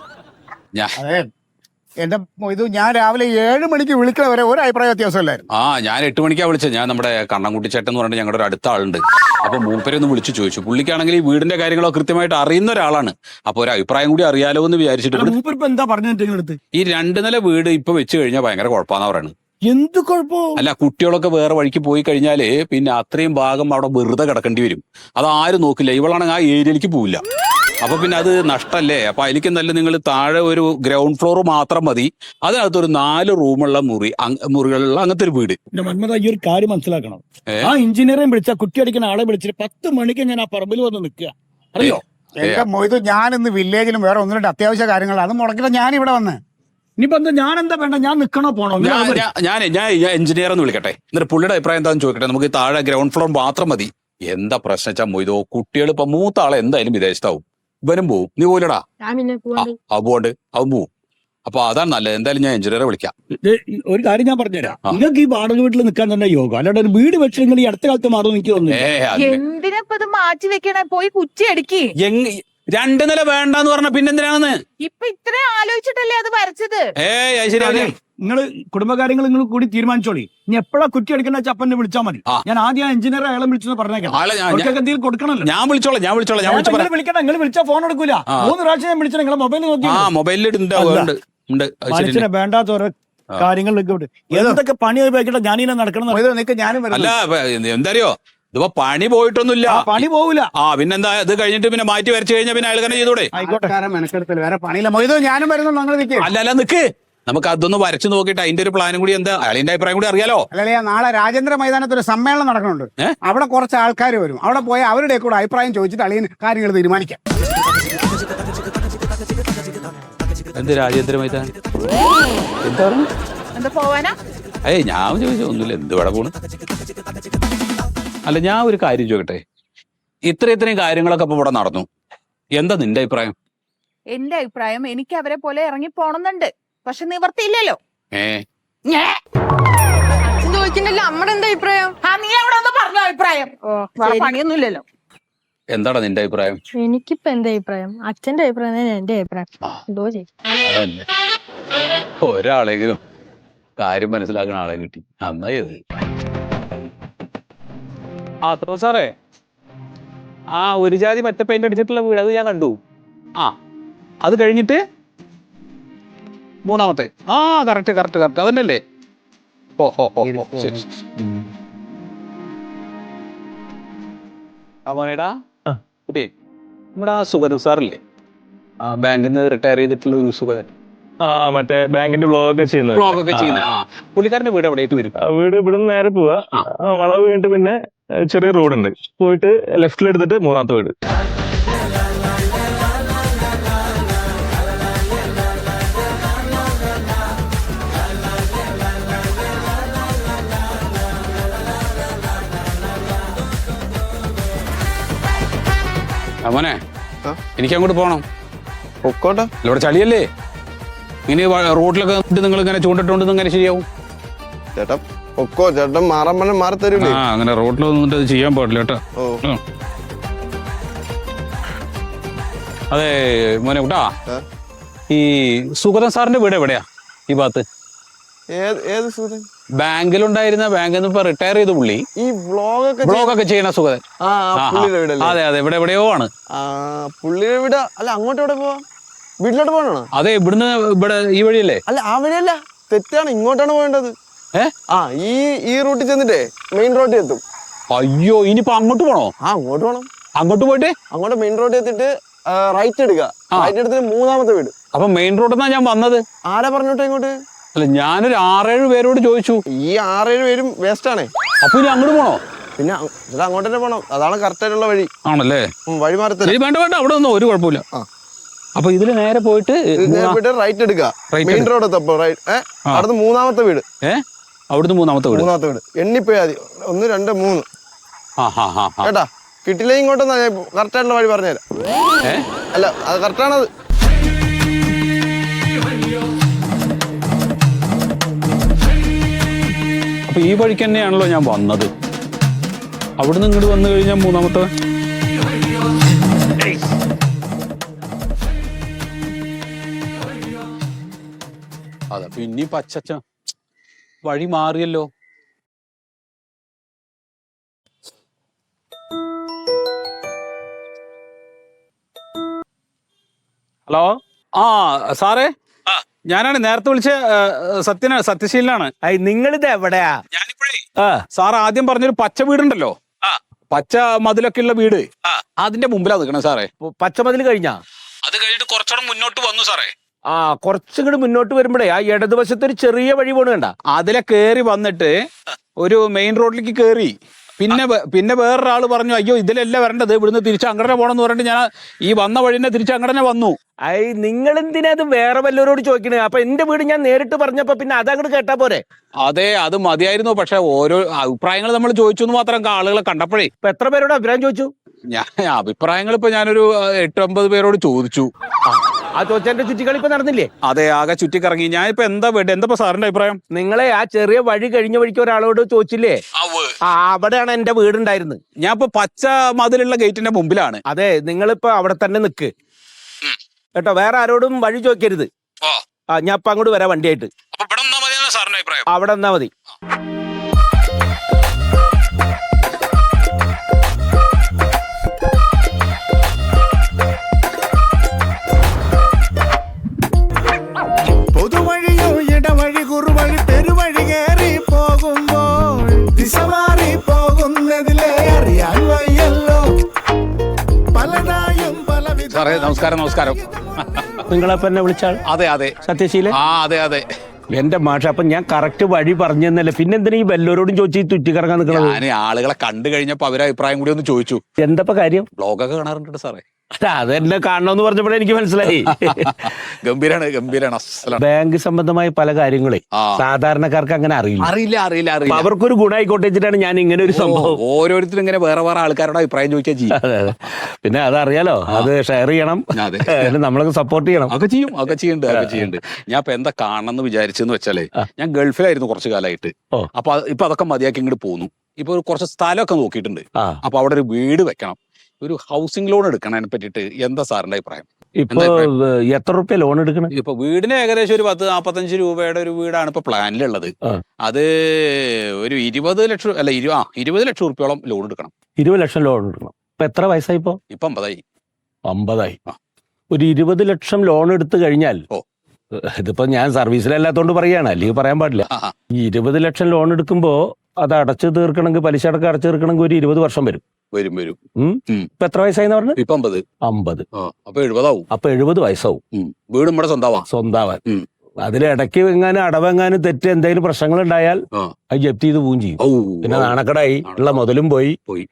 ഞാൻ അതെ. എന്റെ ഇത് ഞാൻ രാവിലെ ഏഴ് മണിക്ക് വിളിക്കണ വരെ ഒരു അഭിപ്രായ വ്യത്യാസമില്ലായിരുന്നു. ആ ഞാൻ എട്ട് മണിക്കാ വിളിച്ചത്. ഞാൻ നമ്മുടെ കണ്ണൻകുട്ടി ചേട്ടൻ എന്ന് പറഞ്ഞിട്ട് ഞങ്ങളുടെ ഒരു അടുത്ത ആളുണ്ട്. അപ്പൊ മൂപ്പരെ ഒന്ന് വിളിച്ചു ചോദിച്ചു. പുള്ളിക്കാണെങ്കിൽ ഈ വീടിന്റെ കാര്യങ്ങളൊക്കെ കൃത്യമായിട്ട് അറിയുന്ന ഒരാളാണ്. അപ്പൊ ഒരു അഭിപ്രായം കൂടി അറിയാലോ എന്ന് വിചാരിച്ചിട്ട് ഈ രണ്ട് നില വീട് ഇപ്പൊ വെച്ച് കഴിഞ്ഞാൽ ഭയങ്കര കുഴപ്പമാണെന്ന് പറയുന്നത് എന്ത് കുഴപ്പോ? അല്ല കുട്ടികളൊക്കെ വേറെ വഴിക്ക് പോയി കഴിഞ്ഞാൽ പിന്നെ അത്രയും ഭാഗം അവിടെ വെറുതെ കിടക്കേണ്ടി വരും. അത് ആരും നോക്കില്ല. ഇവളാണെങ്കിൽ ആ ഏരിയയിലേക്ക് പോവില്ല. അപ്പൊ പിന്നെ അത് നഷ്ടല്ലേ? അപ്പൊ എനിക്ക് നല്ല നിങ്ങൾ താഴെ ഒരു ഗ്രൗണ്ട് ഫ്ലോർ മാത്രം മതി. അതിനകത്ത് ഒരു നാല് റൂമുള്ള മുറി മുറികളുള്ള അങ്ങനത്തെ ഒരു വീട്. മന്മത ഈ ഒരു കാര്യം മനസ്സിലാക്കണം. ആ എഞ്ചിനീയറെ വിളിച്ച കുട്ടി അടിക്കുന്ന ആളെ വിളിച്ചിട്ട് പത്ത് മണിക്ക് ഞാൻ ആ പറമ്പിൽ വന്ന് നിൽക്കുക. അറിയോ? എന്റെ മൊയ്തു ഞാൻ ഇന്ന് വില്ലേജിലും വേറെ ഒന്ന് രണ്ട് അത്യാവശ്യ കാര്യങ്ങൾ അത് മുടക്കിട്ട് ഞാൻ ഇവിടെ വന്ന്. ഇനിയിപ്പോ എന്താ ഞാൻ എന്താ വേണ്ട? ഞാൻ നിക്കണോ പോണോ? ഞാൻ ഞാൻ- ഞാൻ ഞാൻ എഞ്ചിനീയർ എന്ന് വിളിക്കട്ടെ. എന്നിട്ട് പുള്ളിയുടെ അഭിപ്രായം എന്താന്ന് ചോദിക്കട്ടെ. നമുക്ക് താഴെ ഗ്രൗണ്ട് ഫ്ലോർ മാത്രം മതി. എന്താ പ്രശ്നം വെച്ചാൽ മൊയ്തോ കുട്ടികൾ ഇപ്പൊ മൂത്ത ആളെ എന്തായാലും വിദേശത്താവും. ഇവനും പോവും. നീ പോലടാ ഞാൻ പോണ്ട് അവൻ പോവും. അപ്പൊ അതാണ് നല്ലത്. എന്തായാലും ഞാൻ എഞ്ചിനീയറെ വിളിക്കാം. ഒരു കാര്യം ഞാൻ പറഞ്ഞുതരാം. നിങ്ങൾക്ക് ഈ വാടക വീട്ടിൽ നിൽക്കാൻ തന്നെ യോഗം. അല്ലാണ്ട് ഒരു വീട് വെച്ച് നിങ്ങൾ ഈ അടുത്ത കാലത്ത് മാറും എനിക്ക് തോന്നുന്നു ഏ എന്തിനാ ഇപ്പൊ ഇത് മാറ്റി വെക്കണേ? പോയി കുച്ചി അടിക്ക്. രണ്ട് നില വേണ്ടെന്ന് പറഞ്ഞ പിന്നെന്തിനാണെന്ന്? ഇപ്പൊ ഇത്രയും ആലോചിച്ചിട്ടല്ലേ അത് വരച്ചത്? ഏ ശരി നിങ്ങൾ കുടുംബകാര്യങ്ങൾ നിങ്ങൾ കൂടി തീരുമാനിച്ചോളി. ഇനി എപ്പോഴാ കുറ്റി അടിക്കുന്ന ചപ്പനെ വിളിച്ചാൽ മതി. ഞാൻ ആദ്യം ആ എഞ്ചിനീയർ അയാളെ വിളിച്ചെന്ന് പറഞ്ഞേക്കാം. കൊടുക്കണല്ലോ ഞാൻ വിളിച്ചോളാം ഞാൻ വിളിച്ചോളാം ഞാൻ വിളിച്ചു നിങ്ങൾ വിളിക്കണ്ട നിങ്ങൾ വിളിച്ചാൽ ഫോൺ എടുക്കൂല. മൂന്ന് പ്രാവശ്യം ഞാൻ വിളിച്ചാൽ നിങ്ങളെ മൊബൈൽ നോക്കി മനുഷ്യനെ വേണ്ടാത്ത ഓരോ കാര്യങ്ങൾ കാര്യങ്ങളിലൊക്കെ എന്തൊക്കെ പണി ഉപയോഗിക്കട്ടെ ഞാനിങ്ങനെ നടക്കണം മൊയ്തോ നിക്ക് ഞാനും അല്ല എന്തറിയോ ഇതിപ്പോ പണി പോയിട്ടൊന്നുമില്ല. പണി പോവില്ല ആ പിന്നെന്താ ഇത് കഴിഞ്ഞിട്ട് പിന്നെ മാറ്റി വരച്ചു കഴിഞ്ഞാൽ പിന്നെ അയാൾ തന്നെ ചെയ്തൂടെ? ആയിക്കോട്ടെ. മെനക്കെടുത്തില്ല വേറെ പണിയില്ല. മൊയ്തോ ഞാനും വരുന്നു നിങ്ങൾ നിൽക്കേ അല്ല അല്ല നിക്ക്. നമുക്ക് അതൊന്ന് വരച്ചു നോക്കിയിട്ട് അതിന്റെ ഒരു പ്ലാനും കൂടി എന്താ? അയാളിന്റെ അഭിപ്രായം കൂടി അറിയാലോ. അല്ലല്ലേ നാളെ രാജേന്ദ്ര മൈതാനത്ത് ഒരു സമ്മേളനം നടക്കുന്നുണ്ട് അവിടെ കുറച്ച് ആൾക്കാർ വരും. അവിടെ പോയി അവരുടെ കൂടെ അഭിപ്രായം ചോദിച്ചിട്ട് അളിയൻ കാര്യങ്ങൾ തീരുമാനിക്കാം. എന്ത് രാജേന്ദ്ര മൈതാനം? എന്താ പോവാനാ? ഏയ് ഞാൻ ചോദിച്ചു ഒന്നുമില്ല. എന്ത് ഇവിടെ പോണ്? അല്ല ഞാൻ ഒരു കാര്യം ചോദിക്കട്ടെ? ഇത്ര ഇത്രയും കാര്യങ്ങളൊക്കെ ഇപ്പൊ ഇവിടെ നടന്നു. എന്താ നിന്റെ അഭിപ്രായം? എന്റെ അഭിപ്രായം എനിക്ക് അവരെ പോലെ ഇറങ്ങി പോണമെന്നുണ്ട് പക്ഷെ നിവർത്തിയില്ലല്ലോ. ചോദിക്കണ്ടല്ലോ എന്താ അഭിപ്രായം? ആ നീ അവിടെ ഒന്ന് പറഞ്ഞ അഭിപ്രായം. വേറെ ശരി. പണിയൊന്നുമില്ലല്ലോ. എന്താണ് നിന്റെ അഭിപ്രായം? എനിക്കിപ്പോ എന്റെ അഭിപ്രായം? അച്ഛന്റെ അഭിപ്രായം തന്നെ എന്റെ അഭിപ്രായം. എന്തോ ചെയ്യും. അതന്നെ. ഒരാളെങ്കിലും കാര്യം മനസ്സിലാക്കുന്ന ആളെ കിട്ടി. നന്നായി ആ അത്രോ സാറേ? ആ ഒരു ജാതി മറ്റേ പെയിന്റ് അടിച്ചിട്ടുള്ള വീട് അത് ഞാൻ കണ്ടു. ആ അത് കഴിഞ്ഞിട്ട് മൂന്നാമത്തെ. ആ കറക്റ്റ് കറക്റ്റ് കറക്റ്റ് അതന്നെയല്ലേ ഓ ഓ ഓ ശരി ആ. മോനേടാ നമ്മുടെ ആ സുഗതൻ സാറില്ലേ? ആ ബാങ്കിൽ നിന്ന് റിട്ടയർ ചെയ്തിട്ടുള്ള ഒരു സുഗതൻ. ആ മറ്റേ ബാങ്കിന്റെ ബ്ലോഗ് ഒക്കെ ചെയ്യുന്നത് ബ്ലോഗ് ഒക്കെ ചെയ്യുന്ന ആ. പുള്ളിക്കാരന്റെ വീട് എവിടെയായിട്ട് വരും? വീട് ഇവിടുന്ന് നേരെ പോവാ. വളവ് കഴിഞ്ഞിട്ട് പിന്നെ ചെറിയ റോഡ് ഉണ്ട്. പോയിട്ട് ലെഫ്റ്റിൽ എടുത്തിട്ട് മൂന്നാമത്തെ വീട്. മോനെ. എനിക്ക് അങ്ങോട്ട് പോണം. പൊക്കോട്ടെ. ഇവിടെ ചളിയല്ലേ? ഇനി റോഡിലൊക്കെ നിങ്ങൾ ഇങ്ങനെ ചൂണ്ടിട്ടുണ്ട് ഇങ്ങനെ ശരിയാവും? ചേട്ടാ പൊക്കോ ചേട്ടൻ മാറാൻ മാറി തരൂലേ? ആ അങ്ങനെ റോഡിൽ വന്നിട്ട് ഇത് ചെയ്യാൻ പാടില്ല കേട്ടോ. അതെ മോനെ കുട്ടാ ഈ സുഗതൻ സാറിന്റെ വീട് എവിടെയാ? ഈ ഭാഗത്ത്. ഏത് ഏത് സുഹൃത്ത് ബാങ്കിലുണ്ടായിരുന്ന ബാങ്കിൽ നിന്ന് ഇപ്പൊ റിട്ടയർ ചെയ്ത പുള്ളി. ഈ വ്ളോഗ് ഒക്കെ ബ്ലോഗ് ഒക്കെ ചെയ്യണ സുഗതൻ. ആ പുള്ളിയുടെ അതെ അതെ ഇവിടെ എവിടെയോ ആണ്. ആ പുള്ളിയുടെ വീട് അല്ല അങ്ങോട്ട് എവിടെ പോവാ? വീട്ടിലോട്ട് പോകണോ അതെ ഇവിടുന്ന് ഇവിടെ ഈ വഴിയല്ലേ? അല്ല ആ വഴിയല്ല. തെറ്റാണ് ഇങ്ങോട്ടാണ് പോകേണ്ടത്. ഏ? ആ ഈ ഈ റൂട്ടിൽ ചെന്നിട്ടേ മെയിൻ റോഡിൽ എത്തും. അയ്യോ ഇനിയിപ്പോ അങ്ങോട്ട് പോണോ? ആ അങ്ങോട്ട് പോകണം അങ്ങോട്ട് പോയിട്ട്? അങ്ങോട്ട് മെയിൻ റോഡിൽ എത്തിയിട്ട് റൈറ്റ് എടുക്കുക. റൈറ്റ് എടുത്തിട്ട് മൂന്നാമത്തെ വീട്. അപ്പൊ മെയിൻ റോഡിൽ നിന്നാ ഞാൻ വന്നത്? ആരാ പറഞ്ഞോട്ടെ ഇങ്ങോട്ട്? അല്ല ഞാനൊരു ആറേഴ് പേരോട് ചോദിച്ചു. ഈ ആറേഴ് പേരും വേസ്റ്റ് ആണേ. അപ്പൊ ഇനി അങ്ങോട്ട് പോണോ? പിന്നെ ചേട്ടാ അങ്ങോട്ട് തന്നെ പോണം. അതാണ് കറക്റ്റ് ആയിട്ടുള്ള വഴി. ആണല്ലേ? ഉം, വഴി മാറി ശരി വേണ്ട വേണ്ട അവിടെ ഒന്നും ഒരു കുഴപ്പമില്ല. ആ. അപ്പൊ ഇതിൽ നേരെ പോയിട്ട് മൂന്നാ- പോയിട്ട് റൈറ്റ് എടുക്കുക. Right main. റോഡ് എത്തപ്പോ റൈറ്റ് ഏഹ് ആ. അടുത്ത് മൂന്നാമത്തെ വീട്. ഏ? അവിടുന്ന് മൂന്നാമത്തെ വീട്. മൂന്നാമത്തെ വീട്. എണ്ണിപ്പോയാ മതി. ഒന്ന് രണ്ട് മൂന്ന്. ആ ഹാ ഹാ ഹാ. കേട്ടാ? കിട്ടില്ല ഇങ്ങോട്ടൊന്നാ ഞാൻ കറക്റ്റ് ആയിട്ടുള്ള വഴി പറഞ്ഞുതരാം. ഏ? അല്ല അത് കറക്റ്റാണത് അപ്പൊ ഈ വഴിക്ക് തന്നെയാണല്ലോ ഞാൻ വന്നത്. അവിടുന്ന് ഇങ്ങോട്ട് വന്നു കഴിഞ്ഞാൽ മൂന്നാമത്തെ അതെ പിന്നെ പച്ചച്ച വഴി മാറിയല്ലോ. ഹലോ? ആ സാറേ? ഞാനാണ് നേരത്തെ വിളിച്ച സത്യന സത്യശീലനാണ്. നിങ്ങളിത് എവിടെയാ? ഞാനിപ്പോഴേ സാർ ആദ്യം പറഞ്ഞൊരു പച്ച വീടുണ്ടല്ലോ. പച്ച മതിലൊക്കെ ഉള്ള വീട് അതിന്റെ മുമ്പിലാ നിൽക്കണേ സാറേ. പച്ച മതിൽ കഴിഞ്ഞാ? അത് കഴിഞ്ഞിട്ട് കുറച്ചുകൂടെ മുന്നോട്ട് വന്നു സാറേ. ആ കുറച്ചുകൂടി മുന്നോട്ട് വരുമ്പോഴേ ആ ഇടതുവശത്ത് ഒരു ചെറിയ വഴി പോണ കണ്ട. അതിലെ കേറി വന്നിട്ട് ഒരു മെയിൻ റോഡിലേക്ക് കേറി. പിന്നെ പിന്നെ വേറൊരാൾ പറഞ്ഞു അയ്യോ ഇതിലല്ല വരേണ്ടത്? ഇവിടുന്ന് തിരിച്ച് അങ്ങടനെ പോകണമെന്ന് പറഞ്ഞിട്ട് ഞാൻ ഈ വന്ന വഴി തന്നെ തിരിച്ച് അങ്ങടനെ വന്നു. ഐ നിങ്ങൾ എന്തിനാ വേറെ വല്ലവരോട് ചോദിക്കണേ? അപ്പൊ എന്റെ വീട് ഞാൻ നേരിട്ട് പറഞ്ഞപ്പോ പിന്നെ അതങ്ങോട്ട് കേട്ടാ പോരെ? അതെ അത് മതിയായിരുന്നു. പക്ഷെ ഓരോ അഭിപ്രായങ്ങൾ നമ്മൾ ചോദിച്ചു എന്ന് മാത്രം ആളുകളെ കണ്ടപ്പോഴേ. ഇപ്പൊ എത്ര പേരോട് അഭിപ്രായം ചോദിച്ചു? ഞാൻ അഭിപ്രായങ്ങൾ ഇപ്പൊ ഞാനൊരു എട്ടൊമ്പത് പേരോട് ചോദിച്ചു. ആ ചോദിച്ചതിന്റെ ചുറ്റിക്കളി ഇപ്പൊ നടന്നില്ലേ? അതെ ആകെ ചുറ്റിക്കറങ്ങി. ഇപ്പൊ എന്താ വേണ്ടത് എന്താ സാറിന്റെ അഭിപ്രായം? നിങ്ങളെ ആ ചെറിയ വഴി കഴിഞ്ഞ വഴിക്ക് ഒരാളോട് ചോദിച്ചില്ലേ? ആ അവിടെയാണ് എന്റെ വീടുണ്ടായിരുന്നത്. ഞാൻ ഇപ്പൊ പച്ച മതിലുള്ള ഗേറ്റിന്റെ മുമ്പിലാണ്. അതെ നിങ്ങളിപ്പോ അവിടെ തന്നെ നിക്ക്. കേട്ടോ വേറെ ആരോടും വഴി ചോദിക്കരുത്. ആ. ഞാൻ ഇപ്പൊ അങ്ങോട്ട് വരാം വണ്ടിയായിട്ട്. അപ്പൊ മതിയെന്നാ സാറിന്റെ അഭിപ്രായം? അവിടെ നിന്നാ മതി. ദിശ മാറി പോകുന്നതിലേ അറിയാൻ വയ്യല്ലോ. പലതായും പലവിധ സാറേ നമസ്കാരം നമസ്കാരം. നിങ്ങളപ്പോ എന്നെ വിളിച്ചാൽ? അതെ അതെ. സത്യശീല ആ അതെ അതെ. എന്റെ മാഷ അപ്പൊ ഞാൻ കറക്റ്റ് വഴി പറഞ്ഞു തന്നല്ലേ പിന്നെ എന്തിനാ ഈ വല്ലവരോടും ചോദിച്ചു ഈ തുറ്റിക്കറങ്ങാൻ നിൽക്കുന്നത് ഞാൻ ആളുകളെ കണ്ടു കഴിഞ്ഞപ്പോ അവരഭിപ്രായം കൂടി ഒന്ന് ചോദിച്ചു. എന്തപ്പോ കാര്യം? ബ്ലോഗൊക്കെ കാണാറുണ്ട് സാറേ. അതെന്നെ കാണണമെന്ന് പറഞ്ഞപ്പോഴേ എനിക്ക് മനസ്സിലായി. ഗംഭീരാണ് ഗംഭീരാണ് ബാങ്ക് സംബന്ധമായ പല കാര്യങ്ങളെ സാധാരണക്കാർക്ക് അങ്ങനെ അറിയില്ല. അറിയില്ല അറിയില്ല അറിയില്ല. അവർക്കൊരു ഗുണമായിക്കോട്ടെ വെച്ചിട്ടാണ് ഞാൻ ഇങ്ങനെ ഒരു സംഭവം. ഓരോരുത്തരും ഇങ്ങനെ വേറെ വേറെ ആൾക്കാരുടെ അഭിപ്രായം ചോദിക്കാൻ ചെയ്യും. പിന്നെ അതറിയാലോ അത് ഷെയർ ചെയ്യണം. നമ്മളൊക്കെ സപ്പോർട്ട് ചെയ്യണം. ഒക്കെ ചെയ്യും ഒക്കെ ചെയ്യുന്നുണ്ട് ഒക്കെ ചെയ്യുന്നുണ്ട് ഞാൻ ഇപ്പൊ എന്താ കാണണമെന്ന് വിചാരിച്ചെന്ന് വെച്ചാലേ ഞാൻ ഗൾഫിലായിരുന്നു കുറച്ച് കാലമായിട്ട്. അപ്പൊ ഇപ്പൊ അതൊക്കെ മതിയാക്കി ഇങ്ങോട്ട് പോന്നു. ഇപ്പൊ കുറച്ച് സ്ഥലമൊക്കെ നോക്കിയിട്ടുണ്ട്. അപ്പൊ അവിടെ ഒരു വീട് വെക്കണം. ഒരു ഹൗസിംഗ് ലോൺ എടുക്കണതിനെ പറ്റിയിട്ട്. എന്താ സാറിന്റെ അഭിപ്രായം? ഇപ്പൊ എത്ര റുപ്യ ലോൺ എടുക്കണം? ഇപ്പൊ വീടിന് ഏകദേശം ഒരു പത്ത് നാപ്പത്തഞ്ച് രൂപയുടെ ഒരു വീടാണ് ഇപ്പൊ പ്ലാനിലുള്ളത്. അത് ഒരു ഇരുപത് ലക്ഷം അല്ല ഇരു ആ ഇരുപത് ലക്ഷം റുപ്യോളം ലോൺ എടുക്കണം. ഇരുപത് ലക്ഷം ലോൺ എടുക്കണം. ഇപ്പൊ എത്ര വയസ്സായി ഇപ്പൊ? ഇപ്പൊ അമ്പതായി. അമ്പതായി. ഒരു ഇരുപത് ലക്ഷം ലോൺ എടുത്തു കഴിഞ്ഞാൽ ഓ. ഇതിപ്പോ ഞാൻ സർവീസിലല്ലാത്തോണ്ട് പറയാണ് അല്ലെങ്കിൽ പറയാൻ പാടില്ല. ഈ ഇരുപത് ലക്ഷം ലോൺ എടുക്കുമ്പോ അത് അടച്ചു തീർക്കണമെങ്കിൽ പലിശ അടക്കം അടച്ചു തീർക്കണമെങ്കിൽ ഒരു ഇരുപത് വർഷം വരും. വരും വരും. ഇപ്പൊ എത്ര വയസ്സായിന്ന് പറഞ്ഞു ഇപ്പൊ അമ്പത്. അമ്പത്. അപ്പൊ എഴുപതാവും. അപ്പൊ എഴുപത് വയസ്സാവും. വീട് നമ്മുടെ സ്വന്തമാവാം സ്വന്താവാൻ. അതിലിടയ്ക്ക് എങ്ങാനും അടവെങ്ങാനും തെറ്റ് എന്തെങ്കിലും പ്രശ്നങ്ങൾ ഉണ്ടായാൽ. അത് ജപ്തി ചെയ്ത് പോവും ചെയ്യും. പിന്നെ. നാണക്കടായി. ഉള്ള മുതലും പോയി. പോയി.